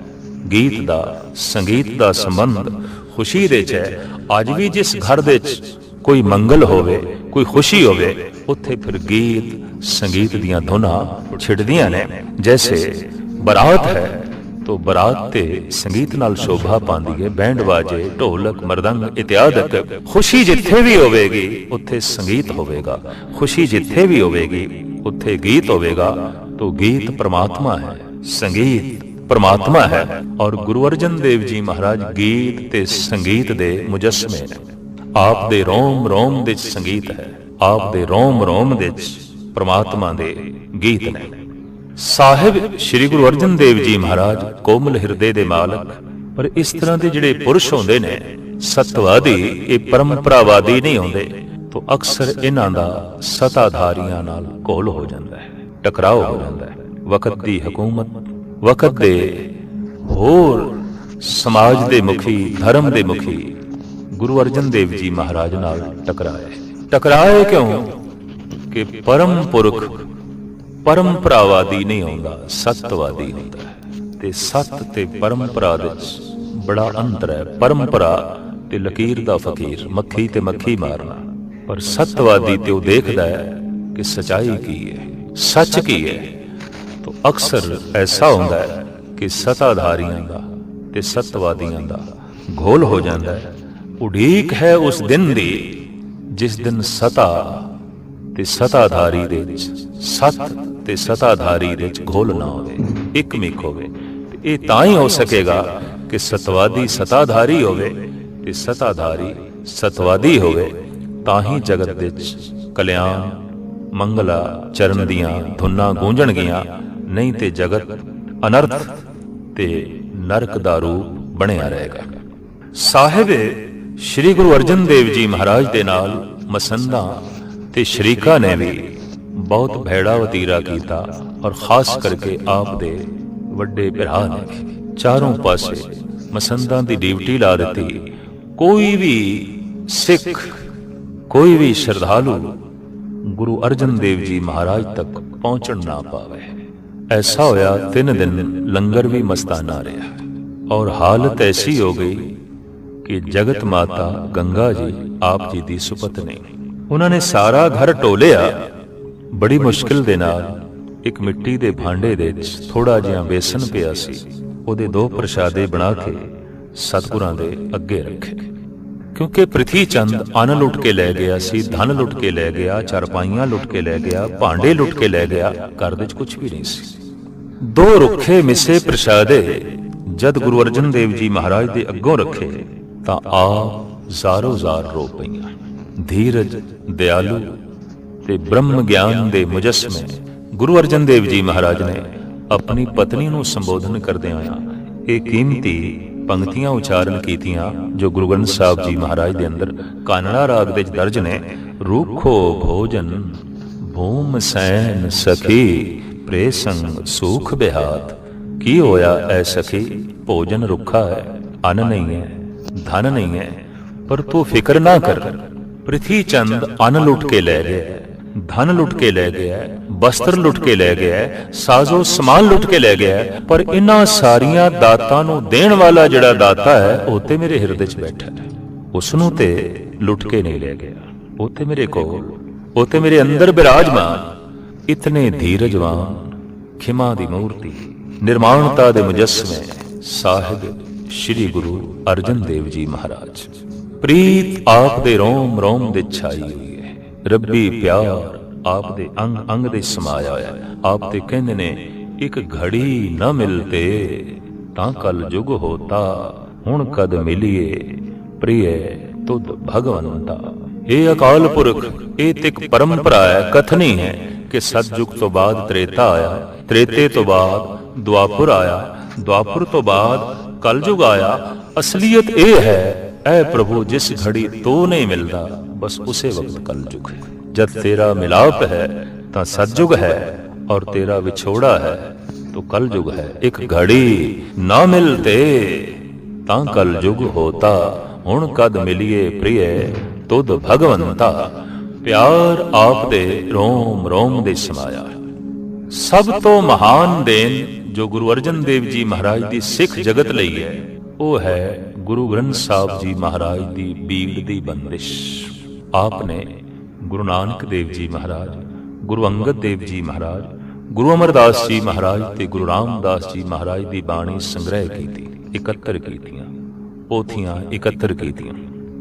ਗੀਤ ਦਾ, ਸੰਗੀਤ ਦਾ ਸੰਬੰਧ ਖੁਸ਼ੀ ਦੇ ਚ ਹੈ। ਅੱਜ ਵੀ ਜਿਸ ਘਰ ਦੇ ਚ ਕੋਈ ਮੰਗਲ ਹੋਵੇ, ਕੋਈ ਖੁਸ਼ੀ ਹੋਵੇ, ਉੱਥੇ ਫਿਰ ਗੀਤ, ਸੰਗੀਤ ਦੀਆਂ ਧੁਨਾਂ ਛਿੜਦੀਆਂ ਨੇ। ਜੈਸੇ ਬਰਾਤ ਹੈ ਤੋ ਬਰਾਤ ਤੇ ਸੰਗੀਤ ਨਾਲ ਸ਼ੋਭਾ ਪਾਉਂਦੀ ਹੈ ਬੈਂਡ ਬਾਜੇ ਢੋਲਕ, ਮਰਦੰਗ ਇਤਿਆਦਿਕ ਖੁਸ਼ੀ ਜਿੱਥੇ ਵੀ ਹੋਵੇਗੀ, ਉੱਥੇ ਸੰਗੀਤ ਹੋਵੇਗਾ। ਖੁਸ਼ੀ ਜਿੱਥੇ ਵੀ ਹੋਵੇਗੀ, ਉੱਥੇ ਗੀਤ ਹੋਵੇਗਾ। ਤੋ ਗੀਤ ਪ੍ਰਮਾਤਮਾ ਹੈ, ਸੰਗੀਤ ਪ੍ਰਮਾਤਮਾ ਹੈ। ਔਰ ਗੁਰੂ ਅਰਜਨ ਦੇਵ ਜੀ ਮਹਾਰਾਜ ਗੀਤ ਤੇ ਸੰਗੀਤ ਦੇ ਮੁਜਸਮੇ ਨੇ। ਆਪ ਦੇ ਰੋਮ ਰੋਮ ਵਿੱਚ ਸੰਗੀਤ ਹੈ। ਆਪ ਦੇ ਰੋਮ ਰੋਮ ਵਿੱਚ ਪ੍ਰਮਾਤਮਾ ਦੇ ਗੀਤ ਨੇ। ਸਾਹਿਬ, ਸ੍ਰੀ ਗੁਰੂ ਅਰਜਨ ਦੇਵ ਜੀ ਮਹਾਰਾਜ ਕੋਮਲ ਹਿਰਦੇ ਦੇ ਮਾਲਕ, ਪਰ ਇਸ ਤਰ੍ਹਾਂ ਦੇ ਜਿਹੜੇ ਪੁਰਸ਼ ਹੁੰਦੇ ਨੇ, ਸਤਵਾਦੀ ਇਹ ਪਰੰਪਰਾਵਾਦੀ ਨਹੀਂ ਹੁੰਦੇ, ਤੋਂ ਅਕਸਰ ਇਹਨਾਂ ਦਾ ਸਤਾਧਾਰੀਆਂ ਨਾਲ ਘੋਲ ਹੋ ਜਾਂਦਾ ਹੈ ਟਕਰਾਓ ਹੋ ਜਾਂਦਾ ਹੈ। ਵਕਤ ਦੀ ਹਕੂਮਤ, ਵਕਤ ਦੇ ਹੋਰ ਸਮਾਜ ਦੇ ਮੁਖੀ, ਧਰਮ ਦੇ ਮੁਖੀ ਗੁਰੂ ਅਰਜਨ ਦੇਵ ਜੀ ਮਹਾਰਾਜ ਨਾਲ ਟਕਰਾਏ ਟਕਰਾਏ ਕਿਉਂ? ਕਿ ਪਰਮ ਪੁਰਖ ਪਰੰਪਰਾਵਾਦੀ ਨਹੀਂ ਆਉਂਦਾ, ਸਤਵਾਦੀ ਹੁੰਦਾ ਹੈ। ਤੇ ਸਤ ਤੇ ਪਰੰਪਰਾ ਦੇ ਵਿੱਚ ਬੜਾ ਅੰਤਰ ਹੈ। ਪਰੰਪਰਾ ਤੇ ਲਕੀਰ ਦਾ ਫਕੀਰ, ਮੱਖੀ ਤੇ ਮੱਖੀ ਮਾਰਨਾ। ਪਰ ਸਤਵਾਦੀ ਤੇ ਉਹ ਦੇਖਦਾ ਹੈ ਕਿ ਸਚਾਈ ਕੀ ਹੈ, ਸੱਚ ਕੀ ਹੈ। ਤਾਂ ਅਕਸਰ ਐਸਾ ਹੁੰਦਾ ਹੈ ਕਿ ਸਤਾਧਾਰੀਆਂ ਦਾ ਤੇ ਸਤਵਾਦੀਆਂ ਦਾ ਘੋਲ ਹੋ ਜਾਂਦਾ ਹੈ। ਉਡੀਕ ਹੈ ਉਸ ਦਿਨ ਦੀ, ਜਿਸ ਦਿਨ ਸਤਾ ਤੇ ਸਤਾਧਾਰੀ ਦੇ ਵਿੱਚ, ਸਤ ਤੇ ਸਤਾਧਾਰੀ ਦੇ ਵਿੱਚ ਘੋਲ ਨਾ ਹੋਵੇ ਇੱਕ ਹੋਵੇ। ਤੇ ਇਹ ਤਾਂ ਹੀ ਹੋ ਸਕੇਗਾ ਕਿ ਸਤਵਾਦੀ ਸਤਾਧਾਰੀ ਹੋਵੇ ਤੇ ਸਤਾਧਾਰੀ ਸਤਵਾਦੀ ਹੋਵੇ, ਤਾਂ ਹੀ ਜਗਤ ਵਿੱਚ ਕਲਿਆਣ, ਮੰਗਲਾ ਚਰਨ ਦੀਆਂ ਧੁਨਾਂ ਗੂੰਜਣਗੀਆਂ, ਨਹੀਂ ਤੇ ਜਗਤ ਅਨਰਥ ਤੇ ਨਰਕ ਦਾ ਰੂਪ ਬਣਿਆ ਰਹੇਗਾ। ਸਾਹਿਬ ਸ੍ਰੀ ਗੁਰੂ ਅਰਜਨ ਦੇਵ ਜੀ ਮਹਾਰਾਜ ਦੇ ਨਾਲ ਮਸੰਦਾਂ ਤੇ ਸ਼ਰੀਕਾ ਨੇ ਵੀ ਬਹੁਤ ਭੈੜਾ ਵਤੀਰਾ ਕੀਤਾ ਔਰ ਖਾਸ ਕਰਕੇ ਆਪ ਦੇ ਵੱਡੇ ਭਰਾ ਨੇ ਚਾਰੋਂ ਪਾਸੇ ਮਸੰਦਾਂ ਦੀ ਡਿਊਟੀ ਲਾ ਦਿੱਤੀ। ਕੋਈ ਵੀ ਸਿੱਖ, ਕੋਈ ਵੀ ਸ਼ਰਧਾਲੂ ਗੁਰੂ ਅਰਜਨ ਦੇਵ ਜੀ ਮਹਾਰਾਜ ਤੱਕ ਪਹੁੰਚਣ ਨਾ ਪਾਵੇ। ਐਸਾ ਹੋਇਆ ਤਿੰਨ ਦਿਨ ਲੰਗਰ ਵੀ ਮਸਤਾਨਾ ਰਿਹਾ ਔਰ ਹਾਲਤ ਐਸੀ ਹੋ ਗਈ ਕਿ ਜਗਤ ਮਾਤਾ ਗੰਗਾ ਜੀ ਆਪ ਜੀ ਦੀ ਸੁਪਤਨੀ ਉਹਨਾਂ ਨੇ ਸਾਰਾ ਘਰ ਟੋਲਿਆ ਬੜੀ ਮੁਸ਼ਕਿਲ ਦੇ ਨਾਲ ਇੱਕ ਮਿੱਟੀ ਦੇ ਭਾਂਡੇ ਦੇ ਵਿੱਚ ਥੋੜਾ ਜਿਹਾ ਬੇਸਨ ਪਿਆ ਸੀ। ਉਹਦੇ ਦੋ ਪ੍ਰਸ਼ਾਦੇ ਬਣਾ ਕੇ ਸਤਿਗੁਰਾਂ ਦੇ ਅੱਗੇ ਰੱਖੇ। ਕਿਉਂਕਿ ਪ੍ਰਿਥੀ ਚੰਦ ਅਨ ਲੁੱਟ ਕੇ ਲੈ ਗਿਆ ਸੀ, ਧਨ ਲੁੱਟ ਕੇ ਲੈ ਗਿਆ, ਚਰਪਾਈਆਂ ਲੁੱਟ ਕੇ ਲੈ ਗਿਆ, ਭਾਂਡੇ ਲੁੱਟ ਕੇ ਲੈ ਗਿਆ, ਘਰ ਵਿੱਚ ਕੁਝ ਵੀ ਨਹੀਂ ਸੀ। ਦੋ ਰੁੱਖੇ ਮਿੱਸੇ ਪ੍ਰਸ਼ਾਦੇ ਜਦ ਗੁਰੂ ਅਰਜਨ ਦੇਵ ਜੀ ਮਹਾਰਾਜ ਦੇ ਅੱਗੋਂ ਰੱਖੇ ਤਾਂ ਆ ਜ਼ਾਰੋ ਜ਼ਾਰ ਰੋ ਪਈਆਂ। ਧੀਰਜ, ਦਿਆਲੂ ਤੇ ਬ੍ਰਹਮ ਗਿਆਨ ਦੇ ਮੁਜਸਮੇ ਗੁਰੂ ਅਰਜਨ ਦੇਵ ਜੀ ਮਹਾਰਾਜ ਨੇ ਆਪਣੀ ਪਤਨੀ ਨੂੰ ਸੰਬੋਧਨ ਕਰਦੇ ਹੋਇਆ ਇਹ ਕੀਮਤੀ ਪੰਕਤੀਆਂ ਉਚਾਰਨ ਕੀਤੀਆਂ, ਜੋ ਗੁਰੂ ਗ੍ਰੰਥ ਸਾਹਿਬ ਜੀ ਮਹਾਰਾਜ ਦੇ ਅੰਦਰ ਕਾਨੜਾ ਰਾਗ ਦੇ ਦਰਜ ਨੇ, ਰੂਖੋ ਭੋਜਨ ਭੂਮ ਸੈਨ ਸਖੀ ਪ੍ਰੇਸੰਗ ਸੁਖ ਬਿਹਾਤ, ਕੀ ਹੋਇਆ ਐ ਸਖੀ, ਭੋਜਨ ਰੁੱਖਾ ਹੈ, ਅਨ ਨਹੀਂ ਹੈ, ਧਨ ਨਹੀਂ ਹੈ, ਪਰ ਤੂੰ ਫਿਕਰ ਨਾ ਕਰ। ਪ੍ਰਿਥੀ ਚੰਦ ਅਨ ਲੁੱਟ ਕੇ ਲੈ ਗਿਆ, ਧਨ ਲੁੱਟ ਕੇ ਲੈ ਗਿਆ, ਵਸਤਰ ਲੁੱਟ ਕੇ ਲੈ ਗਿਆ, ਸਾਜ਼ੋ ਸਮਾਨ ਲੁੱਟ ਕੇ ਲੈ ਗਿਆ, ਪਰ ਇਹਨਾਂ ਸਾਰੀਆਂ ਦਾਤਾਂ ਨੂੰ ਦੇਣ ਵਾਲਾ ਜਿਹੜਾ ਦਾਤਾ ਹੈ, ਉਹ ਤੇ ਮੇਰੇ ਹਿਰਦੇ 'ਚ ਬੈਠਾ ਹੈ। ਉਸ ਨੂੰ ਤੇ ਲੁੱਟ ਕੇ ਨਹੀਂ ਲੈ ਗਿਆ। ਉਹ ਤੇ ਮੇਰੇ ਕੋਲ, ਉਹ ਤੇ ਮੇਰੇ ਅੰਦਰ ਬਿਰਾਜਮਾਨ, ਇਤਨੇ ਧੀਰਜਵਾਨ, ਖਿਮਾ ਦੀ ਮੂਰਤੀ, ਨਿਰਮਾਣਤਾ ਦੇ ਮੁਜੱਸਮੇ, ਸਾਹਿਬ ਸ੍ਰੀ ਗੁਰੂ ਅਰਜਨ ਦੇਵ ਜੀ ਮਹਾਰਾਜ। ਪ੍ਰੀਤ ਆਪ ਦੇ ਰੋਮ ਰੋਮ ਦੇ ਛਾਈ ਹੋਈ ਹੈ। ਰੱਬੀ ਪਿਆਰ ਆਪ ਦੇ ਅੰਗ ਅੰਗ ਦੇ ਸਮਾਇਆ ਹੋਇਆ ਹੈ। ਆਪ ਤੇ ਕਹਿੰਦੇ ਨੇ, ਇੱਕ ਘੜੀ ਨਾ ਮਿਲਤੇ, ਤਾਂ ਕਲ ਜੁਗ ਹੋਤਾ, ਹੁਣ ਕਦ ਮਿਲੀਏ? ਪ੍ਰਿਯ, ਤੁਧ ਭਗਵੰਤਾ। ਇਹ ਅਕਾਲ ਪੁਰਖ, ਇਹ ਤੇ ਇੱਕ ਪਰੰਪਰਾ ਹੈ, ਕਥਨੀ ਹੈ ਕਿ ਸਤਜੁਗ ਤੋਂ ਬਾਅਦ ਤ੍ਰੇਤਾ ਆਇਆ, ਤ੍ਰੇਤੇ ਤੋਂ ਬਾਅਦ ਦੁਆਪੁਰ ਆਇਆ, ਦੁਆਪੁਰ ਤੋਂ ਬਾਅਦ ਕਲਯੁਗ ਆਇਆ। ਅਸਲੀਅਤ ਇਹ ਹੈ ਐ ਪ੍ਰਭੂ ਜਿਸ ਘੜੀ ਤੋ ਨਹੀਂ ਮਿਲਦਾ ਬਸ ਉਸੇ ਵਕਤ ਕਲਯੁਗ ਹੈ ਜਦ ਤੇਰਾ ਮਿਲਾਪ ਹੈ ਤਾਂ ਸਤਜੁਗ ਹੈ ਔਰ ਤੇਰਾ ਵਿਛੋੜਾ ਹੈ तो कलयुग है एक घड़ी ना मिलते ਤਾਂ ਕਲਯੁਗ ਹੋਤਾ ਹੁਣ ਕਦ ਮਿਲੀਏ ਪ੍ਰਿਯ ਤੁਧ ਭਗਵੰਤਾ ਪਿਆਰ ਆਪ ਦੇ ਰੋਮ ਰੋਮ ਦੇ ਸਮਾਇਆ ਸਭ ਤੋਂ ਮਹਾਨ ਦੇਨ ਜੋ ਗੁਰੂ ਅਰਜਨ ਦੇਵ ਜੀ ਮਹਾਰਾਜ ਦੀ ਸਿੱਖ ਜਗਤ ਲਈ ਹੈ ਉਹ ਹੈ ਗੁਰੂ ਗ੍ਰੰਥ ਸਾਹਿਬ ਜੀ ਮਹਾਰਾਜ ਦੀ ਬੀੜ ਦੀ ਬੰਦਿਸ਼। ਆਪ ਨੇ ਗੁਰੂ ਨਾਨਕ ਦੇਵ ਜੀ ਮਹਾਰਾਜ, ਗੁਰੂ ਅੰਗਦ ਦੇਵ ਜੀ ਮਹਾਰਾਜ, ਗੁਰੂ ਅਮਰਦਾਸ ਜੀ ਮਹਾਰਾਜ ਤੇ ਗੁਰੂ ਰਾਮਦਾਸ ਜੀ ਮਹਾਰਾਜ ਦੀ ਬਾਣੀ ਸੰਗ੍ਰਹਿ ਕੀਤੀ, ਇਕੱਤਰ ਕੀਤੀਆਂ, ਪੋਥੀਆਂ ਇਕੱਤਰ ਕੀਤੀਆਂ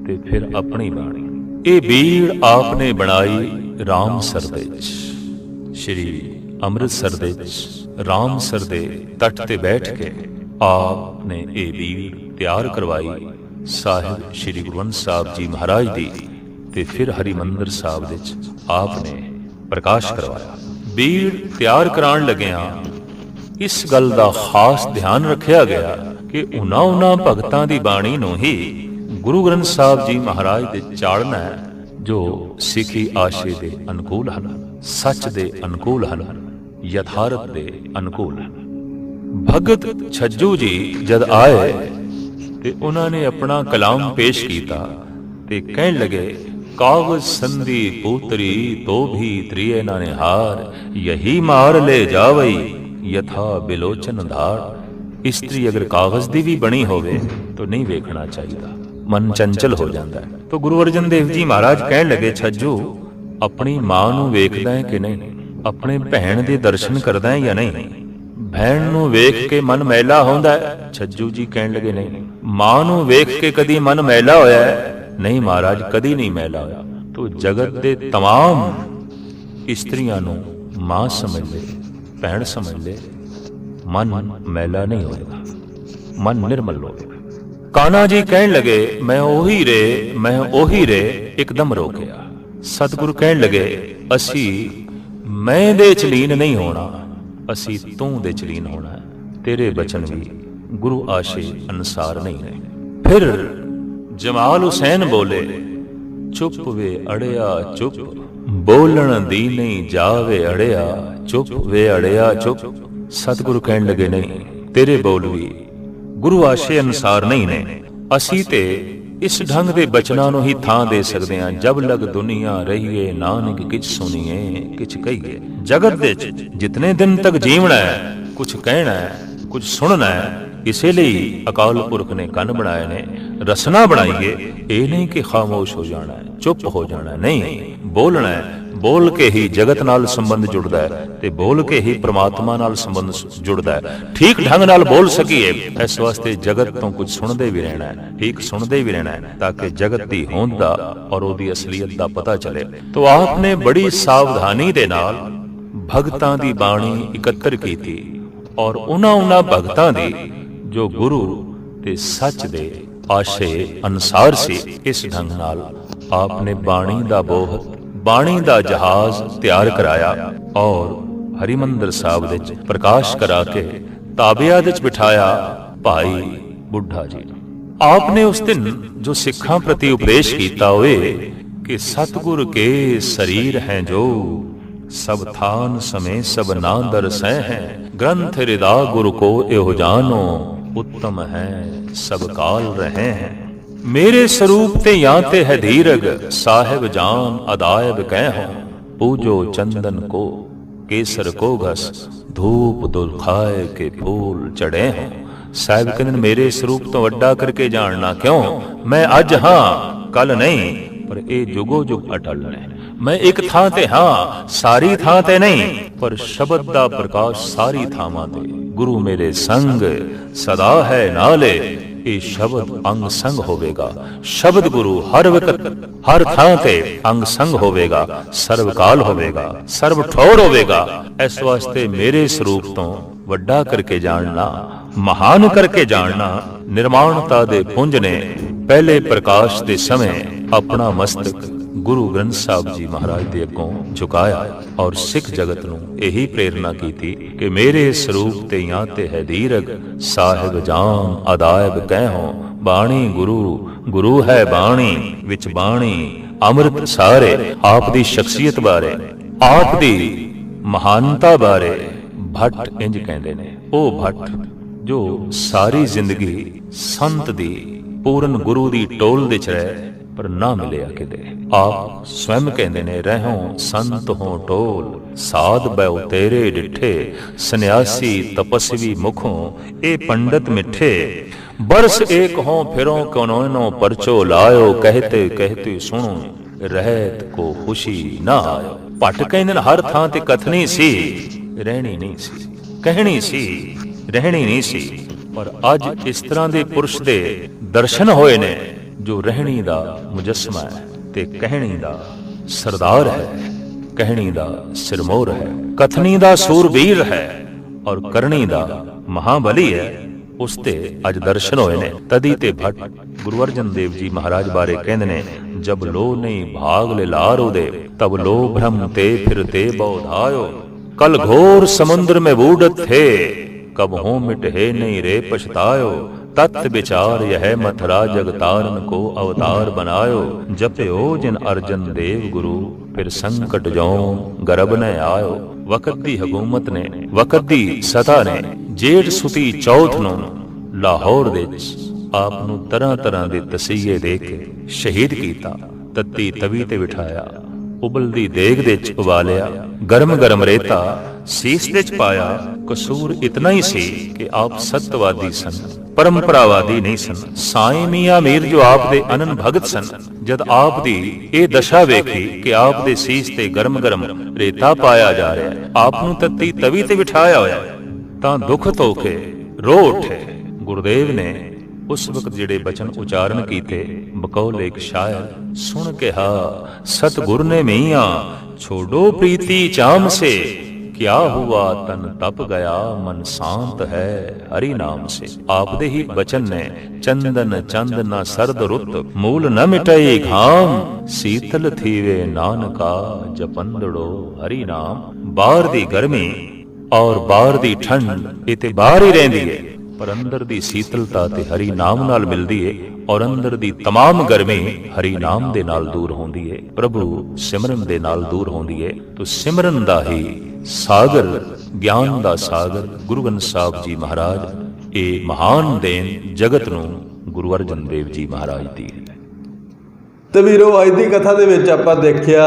ਤੇ ਫਿਰ ਆਪਣੀ ਬਾਣੀ। ਇਹ ਬੀੜ ਆਪ ਨੇ ਬਣਾਈ ਰਾਮਸਰ ਦੇ ਵਿੱਚ, ਸ਼੍ਰੀ ਅੰਮ੍ਰਿਤਸਰ ਦੇ ਵਿੱਚ, ਰਾਮਸਰ ਦੇ ਤੱਟ ਤੇ ਬੈਠ ਕੇ ਆਪ ਨੇ ਇਹ ਬੀੜ ਤਿਆਰ ਕਰਵਾਈ। ਸਾਹਿਬ ਸ਼੍ਰੀ ਗੁਰੂ ਗ੍ਰੰਥ ਸਾਹਿਬ ਜੀ ਮਹਾਰਾਜ ਦੀ ਤੇ ਫਿਰ ਹਰਿਮੰਦਰ ਸਾਹਿਬ ਵਿੱਚ ਆਪ ਨੇ ਪ੍ਰਕਾਸ਼ ਕਰਵਾਇਆ। ਬੀੜ ਤਿਆਰ ਕਰਾਉਣ ਲੱਗਿਆਂ ਇਸ ਗੱਲ ਦਾ ਖਾਸ ਧਿਆਨ ਰੱਖਿਆ ਗਿਆ ਕਿ ਉਹਨਾਂ ਉਹਨਾਂ ਭਗਤਾਂ ਦੀ ਬਾਣੀ ਨੂੰ ਹੀ ਗੁਰੂ ਗ੍ਰੰਥ ਸਾਹਿਬ ਜੀ ਮਹਾਰਾਜ ਦੇ ਚਾੜਨਾ ਹੈ, ਜੋ ਸਿੱਖੀ ਆਸ਼ੇ ਦੇ ਅਨੁਕੂਲ ਹਨ, ਸੱਚ ਦੇ ਅਨੁਕੂਲ ਹਨ, ਯਥਾਰਥ ਦੇ ਅਨੁਕੂਲ ਹਨ। ਭਗਤ ਛੱਜੂ ਜੀ ਜਦ ਆਏ ਤੇ ਉਹਨਾਂ ਨੇ ਆਪਣਾ ਕਲਾਮ ਪੇਸ਼ ਕੀਤਾ ਤੇ ਕਹਿਣ ਲੱਗੇ, ਕਾਗਜ਼ ਸੰਧੀ ਪੂਤਰੀ ਤੋ ਵੀ ਤ੍ਰਿਏ ਨਾ ਯਹੀ ਮਾਰ ਲੈ ਜਾਵਈ, ਯਥਾ ਬਿਲੋਚਨ ਧਾਰ। ਇਸਤਰੀ ਅਗਰ ਕਾਗਜ਼ ਦੀ ਵੀ ਬਣੀ ਹੋਵੇ ਤਾਂ ਨਹੀਂ ਵੇਖਣਾ ਚਾਹੀਦਾ। ਮਨ ਚੰਚਲ ਹੋ ਜਾਂਦਾ ਹੈ। ਤਾਂ ਗੁਰੂ ਅਰਜਨ ਦੇਵ ਜੀ ਮਹਾਰਾਜ ਕਹਿਣ ਲੱਗੇ, ਛੱਜੂ, ਆਪਣੀ ਮਾਂ ਨੂੰ ਵੇਖਦਾ ਹੈ ਕਿ ਨਹੀਂ? ਆਪਣੇ ਭੈਣ ਦੇ ਦਰਸ਼ਨ ਕਰਦਾ ਹੈ ਜਾਂ ਨਹੀਂ? ਭੈਣ ਨੂੰ ਵੇਖ ਕੇ ਮਨ ਮੈਲਾ ਹੁੰਦਾ ਹੈ ਛੱਜੂ ਜੀ ਕਹਿਣ ਲੱਗੇ ਨਹੀਂ ਮਾਂ ਨੂੰ ਵੇਖ ਕੇ ਕਦੀ ਮਨ ਮੈਲਾ ਹੋਇਆ ਹੈ ਨਹੀਂ ਮਹਾਰਾਜ ਕਦੀ ਨਹੀਂ ਮੈਲਾ ਹੋਇਆ ਤੋ ਜਗਤ ਦੇ तमाम ਇਸਤਰੀਆਂ ਨੂੰ ਮਾਂ ਸਮਝ ਲੈ ਭੈਣ ਸਮਝ ਲੈ ਮਨ ਮੈਲਾ ਨਹੀਂ ਹੋਏਗਾ ਮਨ ਨਿਰਮਲ ਹੋਵੇਗਾ ਕਾਨਾ ਜੀ ਕਹਿਣ ਲੱਗੇ ਮੈਂ ਉਹੀ ਰੇ ਮੈਂ ਉਹੀ ਰੇ ਇੱਕਦਮ ਰੋ ਗਿਆ ਸਤਿਗੁਰੂ ਕਹਿਣ ਲੱਗੇ ਅਸੀਂ ਮੈਂ ਦੇ ਚ ਲੀਨ ਨਹੀਂ ਹੋਣਾ ਅਸੀਂ ਤੂੰ ਦੇ ਚ ਹੋਣਾ ਹੈ। ਤੇਰੇ ਬਚਨ ਵੀ ਗੁਰੂ ਆਸ਼ੇ ਅਨਸਾਰ ਨਹੀਂ ਨੇ। ਫਿਰ ਜਮਾਲ ਹੁਸੈਨ ਬੋਲੇ, ਚੁੱਪ ਵੇ ਅੜਿਆ, ਚੁੱਪ। ਬੋਲਣ ਦੀ ਨਹੀਂ ਜਾਵੇ ਅੜਿਆ, ਚੁੱਪ ਵੇ ਅੜਿਆ, ਚੁੱਪ। ਸਤਿਗੁਰੂ ਕਹਿਣ ਲੱਗੇ, ਨਹੀਂ, ਤੇਰੇ ਬੋਲ ਵੀ ਗੁਰੂ ਆਸ਼ੇ ਅਨਸਾਰ ਨਹੀਂ ਨੇ। ਅਸੀਂ ਤੇ ਇਸ ਢੰਗ ਦੇ ਬਚਨਾਂ ਨੂੰ ਹੀ ਥਾਂ ਦੇ ਸਕਦੇ ਹਾਂ। ਜਬ ਲਗ ਦੁਨੀਆ ਰਹੀਏ, ਨਾਨਕ ਕਿਛ ਸੁਣੀਏ, ਕਿਛ ਕਹੀਏ। ਜਗਤ ਦੇ ਚ ਜਿਤਨੇ ਦਿਨ ਤੱਕ ਜੀਵਣਾ ਹੈ ਕੁਝ ਕਹਿਣਾ ਹੈ ਕੁਝ ਸੁਣਨਾ ਹੈ, ਇਸੇ ਲਈ ਅਕਾਲ ਪੁਰਖ ਨੇ ਕੰਨ ਬਣਾਏ ਨੇ, ਰਸਨਾ ਬਣਾਈਏ ਇਹ ਨਹੀਂ ਕਿ ਖਾਮੋਸ਼ ਹੋ ਜਾਣਾ ਹੈ, ਚੁੱਪ ਹੋ ਜਾਣਾ ਨਹੀਂ, ਬੋਲਣਾ ਹੈ। ਬੋਲ ਕੇ ਹੀ ਜਗਤ ਨਾਲ ਸੰਬੰਧ ਜੁੜਦਾ ਹੈ ਤੇ ਬੋਲ ਕੇ ਹੀ ਪ੍ਰਮਾਤਮਾ ਨਾਲ ਸੰਬੰਧ ਜੁੜਦਾ ਹੈ। ਠੀਕ ਢੰਗ ਨਾਲ ਬੋਲ ਸਕੀਏ, ਇਸ ਵਾਸਤੇ ਜਗਤ ਤੋਂ ਕੁਝ ਸੁਣਦੇ ਵੀ ਰਹਿਣਾ ਹੈ, ਠੀਕ ਸੁਣਦੇ ਵੀ ਰਹਿਣਾ ਹੈ, ਤਾਂ ਕਿ ਜਗਤ ਦੀ ਹੋਂਦ ਦਾ ਔਰ ਉਹਦੀ ਅਸਲੀਅਤ ਦਾ ਪਤਾ ਚਲੇ। ਤੋਂ ਆਪ ਨੇ ਬੜੀ ਸਾਵਧਾਨੀ ਦੇ ਨਾਲ ਭਗਤਾਂ ਦੀ ਬਾਣੀ ਇਕੱਤਰ ਕੀਤੀ ਔਰ ਉਹਨਾਂ ਉਹਨਾਂ ਭਗਤਾਂ ਦੀ ਜੋ ਗੁਰੂ ਤੇ ਸੱਚ ਦੇ ਆਸ਼ੇ ਅਨਸਾਰ ਸੀ ਇਸ ਢੰਗ ਨਾਲ। ਆਪ ਨੇ ਬਾਣੀ ਦਾ ਬੋਹਤ ਬਾਣੀ ਦਾ ਜਹਾਜ਼ ਤਿਆਰ ਕਰਾਇਆ ਔਰ ਹਰਿਮੰਦਰ ਸਾਹਿਬ ਵਿੱਚ ਪ੍ਰਕਾਸ਼ ਕਰਾ ਕੇ ਤਾਬਿਆਂ ਵਿੱਚ ਬਿਠਾਇਆ, ਭਾਈ ਬੁੱਢਾ ਜੀ ਆਪ ਨੇ ਉਸ ਦਿਨ ਜੋ ਸਿੱਖਾਂ ਪ੍ਰਤੀ ਉਪਦੇਸ਼ ਕੀਤਾ ਹੋਏ ਕਿ ਸਤਿਗੁਰ ਕੇ ਸਰੀਰ ਹੈ ਜੋ ਸਭ ਥਾਨ ਸਮੇ ਸਭ ਨਾ ਦਰਸੈ ਹੈ, ਗ੍ਰੰਥ ਹਿਰਦਾ ਗੁਰ ਕੋ ਇਹੋ ਜਾਨੋ ਉੱਤਮ ਹੈ ਸਭ ਕਾਲ ਰਹੇ ਹੈ ਮੇਰੇ ਸਰੂਪ ਤੇ ਜਾਂ ਤੇ ਹੈ ਧੀਰਗ ਸਾਹਿਬ ਜਾਨ ਅਦਾਇਬ ਕਹਿ ਹੋ ਪੂਜੋ ਚੰਦਨ ਕੋ ਕੇਸਰ ਕੋ ਘਸ ਧੂਪ ਦੁਲਖਾਏ ਕੇ ਫੂਲ ਚੜੇ ਹੋ ਸਾਹਿਬ ਕਹਿੰਦੇ ਮੇਰੇ ਸਰੂਪ ਤੋਂ ਵੱਡਾ ਕਰਕੇ ਜਾਣਨਾ ਕਿਉਂ ਮੈਂ ਅੱਜ ਹਾਂ ਕੱਲ ਨਹੀਂ ਪਰ ਇਹ ਜੁਗੋ ਜੁਗ ਅਟਲ ਹੈ ਮੈਂ ਇੱਕ ਥਾਂ ਤੇ ਹਾਂ, ਸਾਰੀ ਥਾਂ ਤੇ ਨਹੀਂ, ਪਰ ਸ਼ਬਦ ਦਾ ਪ੍ਰਕਾਸ਼ ਸਾਰੀ ਥਾਵਾਂ ਤੇ। ਗੁਰੂ ਮੇਰੇ ਸੰਗ, ਸਦਾ ਹੈ ਨਾਲੇ, ਇਹ ਸ਼ਬਦ ਅੰਗ ਸੰਗ ਹੋਵੇਗਾ। ਸ਼ਬਦ ਗੁਰੂ ਹਰ ਵਕਤ, ਹਰ ਥਾਂ ਤੇ ਅੰਗ ਸੰਗ ਹੋਵੇਗਾ ਸਰਵ ਕਾਲ ਹੋਵੇਗਾ ਸਰਵ ਠੌਰ ਹੋਵੇਗਾ। ਇਸ ਵਾਸਤੇ ਮੇਰੇ ਸਰੂਪ ਤੋਂ ਵੱਡਾ ਕਰਕੇ ਜਾਣਨਾ, ਮਹਾਨ ਕਰਕੇ ਜਾਣਨਾ, ਨਿਰਮਾਣਤਾ ਦੇ ਪੁੰਜ ਨੇ ਪਹਿਲੇ ਪ੍ਰਕਾਸ਼ ਦੇ ਸਮੇਂ ਆਪਣਾ ਮਸਤਕ ਗੁਰੂ ਗ੍ਰੰਥ ਸਾਹਿਬ ਜੀ ਮਹਾਰਾਜ ਦੇ ਅੱਗੋਂ ਝੁਕਾਇਆ ਔਰ ਸਿੱਖ ਜਗਤ ਨੂੰ ਇਹੀ ਪ੍ਰੇਰਣਾ ਕੀਤੀ ਕਿ ਮੇਰੇ ਸਰੂਪ ਤੇ ਜਾਂ ਤੇ ਹੈ ਦੀਰਗ, ਸਾਹਿਬ ਜਾਨ, ਅਦਾਇਬ ਕਹਿ ਬਾਣੀ ਗੁਰੂ ਗੁਰੂ ਹੈ ਬਾਣੀ, ਵਿੱਚ ਬਾਣੀ, ਅੰਮ੍ਰਿਤ ਸਾਰੇ, ਆਪ ਦੀ ਸ਼ਖਸੀਅਤ ਬਾਰੇ, ਆਪ ਦੀ ਮਹਾਨਤਾ ਬਾਰੇ, ਭੱਟ ਇੰਜ ਕਹਿੰਦੇ ਨੇ, ਉਹ ਭੱਟ ਜੋ ਸਾਰੀ ਜ਼ਿੰਦਗੀ ਸੰਤ ਦੀ ਪੂਰਨ ਗੁਰੂ ਦੀ ਟੋਲ ਦੇ ਚ ਰਹੇ ਪਰ ਨਾ ਮਿਲਿਆ ਕਿਤੇ ਆਪ ਸਵੈਮ ਕਹਿੰਦੇ ਨੇ ਰਹੋ ਸੰਤ ਹੋ ਟੋਲ ਸਾਧ ਬੈ ਤੇਰੇ ਡਿਠੇ, ਸੰਨਿਆਸੀ ਤਪਸਵੀ ਮੁਖੋਂ, ਇਹ ਪੰਡਤ ਮਿੱਠੇ। ਬਰਸ ਏਕ ਹੋ ਫਿਰੋਂ ਕੋਨੋਨੋ ਪਰਚੋ ਲਾਇਓ, ਕਹਤੇ ਕਹਤੇ ਸੁਣੋ, ਰਹਿਤ ਕੋ ਖੁਸ਼ੀ ਨਾ ਆਇਓ। ਭੱਟ ਕਹਿੰਦੇ ਨੇ, ਹਰ ਥਾਂ ਤੇ ਕਥਨੀ ਸੀ, ਰਹਿਣੀ ਨਹੀਂ ਸੀ, ਕਹਿਣੀ ਸੀ, ਰਹਿਣੀ ਨਹੀਂ ਸੀ, ਪਰ ਅੱਜ ਇਸ ਤਰ੍ਹਾਂ ਦੇ ਪੁਰਸ਼ ਦੇ ਦਰਸ਼ਨ ਹੋਏ ਨੇ। ਜੋ ਰਹਿਣੀ ਦਾ ਮੁਜਸਮਾ ਹੈ ਤੇ ਕਹਿਣੀ ਦਾ ਸਰਦਾਰ ਹੈ, ਕਹਿਣੀ ਦਾ ਸਿਰਮੋਰ ਹੈ, ਕਥਨੀ ਦਾ ਸੂਰਵੀਰ ਹੈ ਔਰ ਕਰਨੀ ਦਾ ਮਹਾਬਲੀ ਹੈ, ਉਸ ਤੇ ਅੱਜ ਦਰਸ਼ਨ ਹੋਏ ਨੇ। ਤਦੀ ਤੇ ਭਟ ਗੁਰੂ ਅਰਜਨ ਦੇਵ ਜੀ ਮਹਾਰਾਜ ਬਾਰੇ ਕਹਿੰਦੇ ਨੇ, ਜਬ ਲੋ ਨਹੀਂ ਭਾਗ ਲੈ ਲਾਰੋ ਦੇ ਤਬ ਲੋ ਭ੍ਰਮ ਤੇ ਫਿਰ ਤੇ ਬੌਧਾਇਓ ਕਲ ਘੋਰ ਸਮੁੰਦਰ ਮੇ ਬੂਡਤ ਥੇ, ਕਬ ਹੋ ਮਿਟੇ ਨਹੀਂ ਰੇ ਪਛਤਾਇਓ। ਤਤ ਵਿਚਾਰ ਇਹ ਮਥਰਾ ਜਗਤਾਰਨ ਕੋ ਅਵਤਾਰ ਬਨਾਇਓ ਜਪਿਓ ਜਿਨ ਅਰਜਨ ਦੇਵ ਗੁਰੂ, ਫਿਰ ਸੰਕਟ ਜਉ ਗਰਬ ਨ ਆਇਓ। ਵਕਤ ਦੀ ਹਕੂਮਤ ਨੇ, ਵਕਤ ਦੀ ਸਤਾ ਨੇ, ਜੇਠ ਸੁਤੀ ਚੌਥ ਨੂੰ ਲਾਹੌਰ ਦੇ ਵਿੱਚ ਆਪ ਨੂੰ ਤਰ੍ਹਾਂ ਤਰ੍ਹਾਂ ਦੇ ਤਸੀਹੇ ਦੇ ਕੇ ਸ਼ਹੀਦ ਕੀਤਾ, ਤੱਤੀ ਤਵੀ ਤੇ ਬਿਠਾਇਆ, ਉਬਲਦੀ ਦੇਗ ਦੇ ਵਿੱਚ ਉਬਾਲਿਆ, ਗਰਮ ਗਰਮ ਰੇਤਾ ਸੀਸ ਦੇ ਵਿੱਚ ਪਾਇਆ। ਕਸੂਰ ਇਤਨਾ ਹੀ ਸੀ ਕਿ ਆਪ ਸਤਵਾਦੀ ਸਨ ਪਰੰਪਰਾਵਾਦੀ ਨਹੀਂ ਸਨ। ਸਾਈਂ ਮੀਆਂ ਮੀਰ ਜੋ ਆਪ ਦੇ ਅਨਨ ਭਗਤ ਸਨ, ਜਦ ਆਪ ਦੀ ਇਹ ਦਸ਼ਾ ਵੇਖੀ ਕਿ ਆਪ ਦੇ ਸੀਸ ਤੇ ਗਰਮ ਗਰਮ ਰੇਤਾ ਪਾਇਆ ਜਾ ਰਿਹਾ ਹੈ, ਆਪ ਨੂੰ ਤੱਤੀ ਤਵੀ ਤੇ ਬਿਠਾਇਆ ਹੋਇਆ ਤਾਂ ਦੁੱਖ ਧੋਖੇ ਰੋ ਉੱਠੇ। ਗੁਰਦੇਵ ਨੇ ਉਸ ਵਕਤ ਜਿਹੜੇ ਬਚਨ ਉਚਾਰਨ ਕੀਤੇ, ਬਕੌਲ ਇੱਕ ਸ਼ਾਇਰ ਸੁਣ ਕਿਹਾ, ਸਤਗੁਰ ਨੇ ਮੀਆਂ, ਛੋੜੋ ਪ੍ਰੀਤੀ ਚਾਮ ਸੇ ਕਿਆ ਹੁਆ ਤਨ ਤਪ ਗਿਆ ਮਨ ਸ਼ਾਂਤ ਹੈ ਹਰੀ ਨਾਮ ਸੇ ਆਪ ਦੇ ਹੀ ਬਚਨ ਨੇ ਚੰਦਨ ਚੰਦ ਨਾ ਸਰਦ ਰੁੱਤ ਮੂਲ ਨ ਮਿਟਈ ਘਾਮ ਸੀਤਲ ਥੀਵੇ ਨਾਨਕਾ ਜਪੰਦੜੋ ਹਰੀ ਨਾਮ ਬਾਹਰ ਦੀ ਗਰਮੀ ਔਰ ਬਾਹਰ ਦੀ ਠੰਡ ਇਹ ਤੇ ਬਾਹਰ ਹੀ ਰਹਿੰਦੀ ਹੈ ਪਰ ਅੰਦਰ ਦੀ ਸੀਤਲਤਾ ਤੇ ਹਰੀ ਨਾਮ ਨਾਲ ਮਿਲਦੀ ਏ ਔਰ ਅੰਦਰ ਦੀ तमाम ਗਰਮੀ ਹਰੀ ਨਾਮ ਦੇ ਨਾਲ ਦੂਰ ਹੁੰਦੀ ਏ ਪ੍ਰਭੂ ਸਿਮਰਨ ਦੇ ਨਾਲ ਦੂਰ ਹੁੰਦੀ ਏ ਤੋ ਸਿਮਰਨ ਦਾ ਹੀ ਸਾਗਰ, ਗਿਆਨ ਦਾ ਸਾਗਰ, ਗੁਰੂ ਗ੍ਰੰਥ ਸਾਹਿਬ ਜੀ ਮਹਾਰਾਜ, ਇਹ ਮਹਾਨ ਦੇਣ ਜਗਤ ਨੂੰ ਗੁਰੂ ਅਰਜਨ ਦੇਵ ਜੀ ਮਹਾਰਾਜ ਦੀ ਹੈ।
ਤੇ ਵੀਰੋ, ਅੱਜ ਦੀ ਕਥਾ ਦੇ ਵਿੱਚ ਆਪਾਂ ਦੇਖਿਆ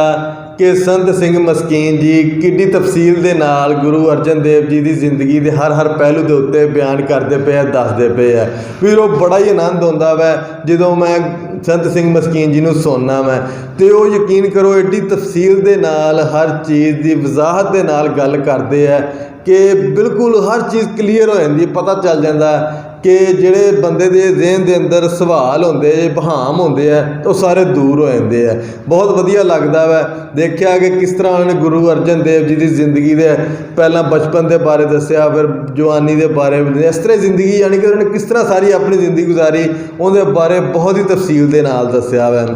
ਕਿ ਸੰਤ ਸਿੰਘ ਮਸਕੀਨ ਜੀ ਕਿੱਡੀ ਤਫਸੀਲ ਦੇ ਨਾਲ ਗੁਰੂ ਅਰਜਨ ਦੇਵ ਜੀ ਦੀ ਜ਼ਿੰਦਗੀ ਦੇ ਹਰ ਹਰ ਪਹਿਲੂ ਦੇ ਉੱਤੇ ਬਿਆਨ ਕਰਦੇ ਪਏ ਆ, ਦੱਸਦੇ ਪਏ ਆ। ਵੀਰੋ, ਬੜਾ ਹੀ ਆਨੰਦ ਆਉਂਦਾ ਵੈ, ਜਦੋਂ ਮੈਂ ਸੰਤ ਸਿੰਘ ਮਸਕੀਨ ਜੀ ਨੂੰ ਸੁਣਨਾ ਮੈਂ। ਤੇ ਉਹ ਯਕੀਨ ਕਰੋ ਐਡੀ ਤਫਸੀਲ ਦੇ ਨਾਲ ਹਰ ਚੀਜ਼ ਦੀ ਵਜ਼ਾਹਤ ਦੇ ਨਾਲ ਗੱਲ ਕਰਦੇ ਆ ਕਿ ਬਿਲਕੁਲ ਹਰ ਚੀਜ਼ ਕਲੀਅਰ ਹੋ ਜਾਂਦੀ ਹੈ, ਪਤਾ ਚੱਲ ਜਾਂਦਾ ਕਿ ਜਿਹੜੇ ਬੰਦੇ ਦੇ ਜ਼ਿਹਨ ਦੇ ਅੰਦਰ ਸਵਾਲ ਹੁੰਦੇ ਬਹਾਮ ਹੁੰਦੇ ਆ ਉਹ ਸਾਰੇ ਦੂਰ ਹੋ ਜਾਂਦੇ ਆ। ਬਹੁਤ ਵਧੀਆ ਲੱਗਦਾ ਵੈ। ਦੇਖਿਆ ਕਿ ਕਿਸ ਤਰ੍ਹਾਂ ਉਹਨਾਂ ਨੇ ਗੁਰੂ ਅਰਜਨ ਦੇਵ ਜੀ ਦੀ ਜ਼ਿੰਦਗੀ ਦੇ ਪਹਿਲਾਂ ਬਚਪਨ ਦੇ ਬਾਰੇ ਦੱਸਿਆ, ਫਿਰ ਜਵਾਨੀ ਦੇ ਬਾਰੇ ਇਸ ਤਰ੍ਹਾਂ ਜ਼ਿੰਦਗੀ ਯਾਨੀ ਕਿ ਉਹਨਾਂ ਨੇ ਕਿਸ ਤਰ੍ਹਾਂ ਸਾਰੀ ਆਪਣੀ ਜ਼ਿੰਦਗੀ ਗੁਜ਼ਾਰੀ, ਉਹਦੇ ਬਾਰੇ ਬਹੁਤ ਹੀ ਤਫਸੀਲ ਦੇ ਨਾਲ ਦੱਸਿਆ ਵੈ।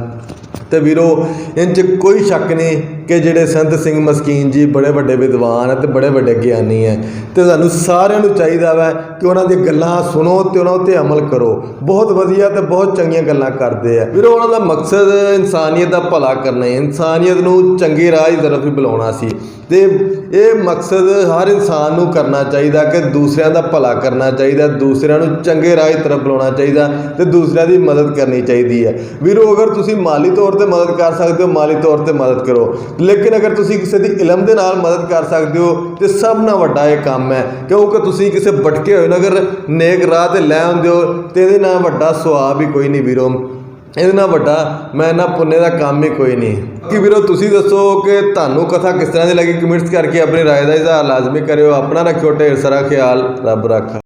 ਤੇ ਵੀਰੋ ਇਹਨਾਂ 'ਚ ਕੋਈ ਸ਼ੱਕ ਨਹੀਂ ਕਿ ਜਿਹੜੇ ਸੰਤ ਸਿੰਘ ਮਸਕੀਨ ਜੀ ਬੜੇ ਵੱਡੇ ਵਿਦਵਾਨ ਹੈ ਤੇ ਬੜੇ ਵੱਡੇ ਗਿਆਨੀ ਹੈ ਤੇ ਸਾਨੂੰ ਸਾਰਿਆਂ ਨੂੰ ਚਾਹੀਦਾ ਵੈ ਕਿ ਉਹਨਾਂ ਦੀਆਂ ਗੱਲਾਂ ਸੁਣੋ ਤੇ ਉਹਨਾਂ ਉੱਤੇ ਅਮਲ ਕਰੋ। ਬਹੁਤ ਵਧੀਆ ਤੇ ਬਹੁਤ ਚੰਗੀਆਂ ਗੱਲਾਂ ਕਰਦੇ ਆ। ਵੀਰੋ, ਉਹਨਾਂ ਦਾ ਮਕਸਦ ਇਨਸਾਨੀਅਤ ਦਾ ਭਲਾ ਕਰਨਾ ਹੈ। ਇਨਸਾਨੀਅਤ ਨੂੰ ਚੰਗੇ ਰਾਹ ਦੀ ਤਰਫ ਹੀ ਬੁਲਾਉਣਾ ਸੀ। ਤੇ ਇਹ ਮਕਸਦ ਹਰ ਇਨਸਾਨ ਨੂੰ ਕਰਨਾ ਚਾਹੀਦਾ ਕਿ ਦੂਸਰਿਆਂ ਦਾ ਭਲਾ ਕਰਨਾ ਚਾਹੀਦਾ, ਦੂਸਰਿਆਂ ਨੂੰ ਚੰਗੇ ਰਾਹ ਦੀ ਤਰਫ ਬੁਲਾਉਣਾ ਚਾਹੀਦਾ ਤੇ ਦੂਸਰਿਆਂ ਦੀ ਮਦਦ ਕਰਨੀ ਚਾਹੀਦੀ ਹੈ ਵੀਰੋ, ਅਗਰ ਤੁਸੀਂ ਮਾਲੀ ਤੌਰ ਤੇ ਮਦਦ ਕਰ ਸਕਦੇ ਹੋ, ਮਾਲੀ ਤੌਰ ਤੇ ਮਦਦ ਕਰੋ। ਲੇਕਿਨ ਅਗਰ ਤੁਸੀਂ ਕਿਸੇ ਦੀ ਇਲਮ ਦੇ ਨਾਲ ਮਦਦ ਕਰ ਸਕਦੇ ਹੋ ਤੇ ਸਭ ਨਾਲੋਂ ਵੱਡਾ ਇਹ ਕੰਮ ਹੈ ਕਿਉਂਕਿ ਤੁਸੀਂ ਕਿਸੇ ਭਟਕੇ ਹੋਏ ਨੂੰ ਅਗਰ ਨੇਕ ਰਾਹ ਤੇ ਲੈ ਆਉਂਦੇ ਹੋ ਤੇ ਇਹਦੇ ਨਾਲ ਵੱਡਾ ਸਵਾਬ ਹੀ ਕੋਈ ਨਹੀਂ ਵੀਰੋ ਇਹਦੇ ਨਾਲ ਵੱਡਾ ਮੈਂ ਨਾ ਪੁੰਨੇ ਦਾ ਕੰਮ ਹੀ ਕੋਈ ਨਹੀਂ ਕਿ ਵੀਰੋ ਤੁਸੀਂ ਦੱਸੋ ਕਿ ਤੁਹਾਨੂੰ ਕਥਾ ਕਿਸ ਤਰ੍ਹਾਂ ਦੀ ਲੱਗੀ ਕਮੈਂਟਸ ਕਰਕੇ ਆਪਣੀ رائے ਦਾ ਇਜ਼ਹਾਰ ਲਾਜ਼ਮੀ ਕਰਿਓ ਆਪਣਾ ਰੱਖਿਓ ਢੇਰ ਸਾਰਾ ਖਿਆਲ ਰੱਬ ਰੱਖਾ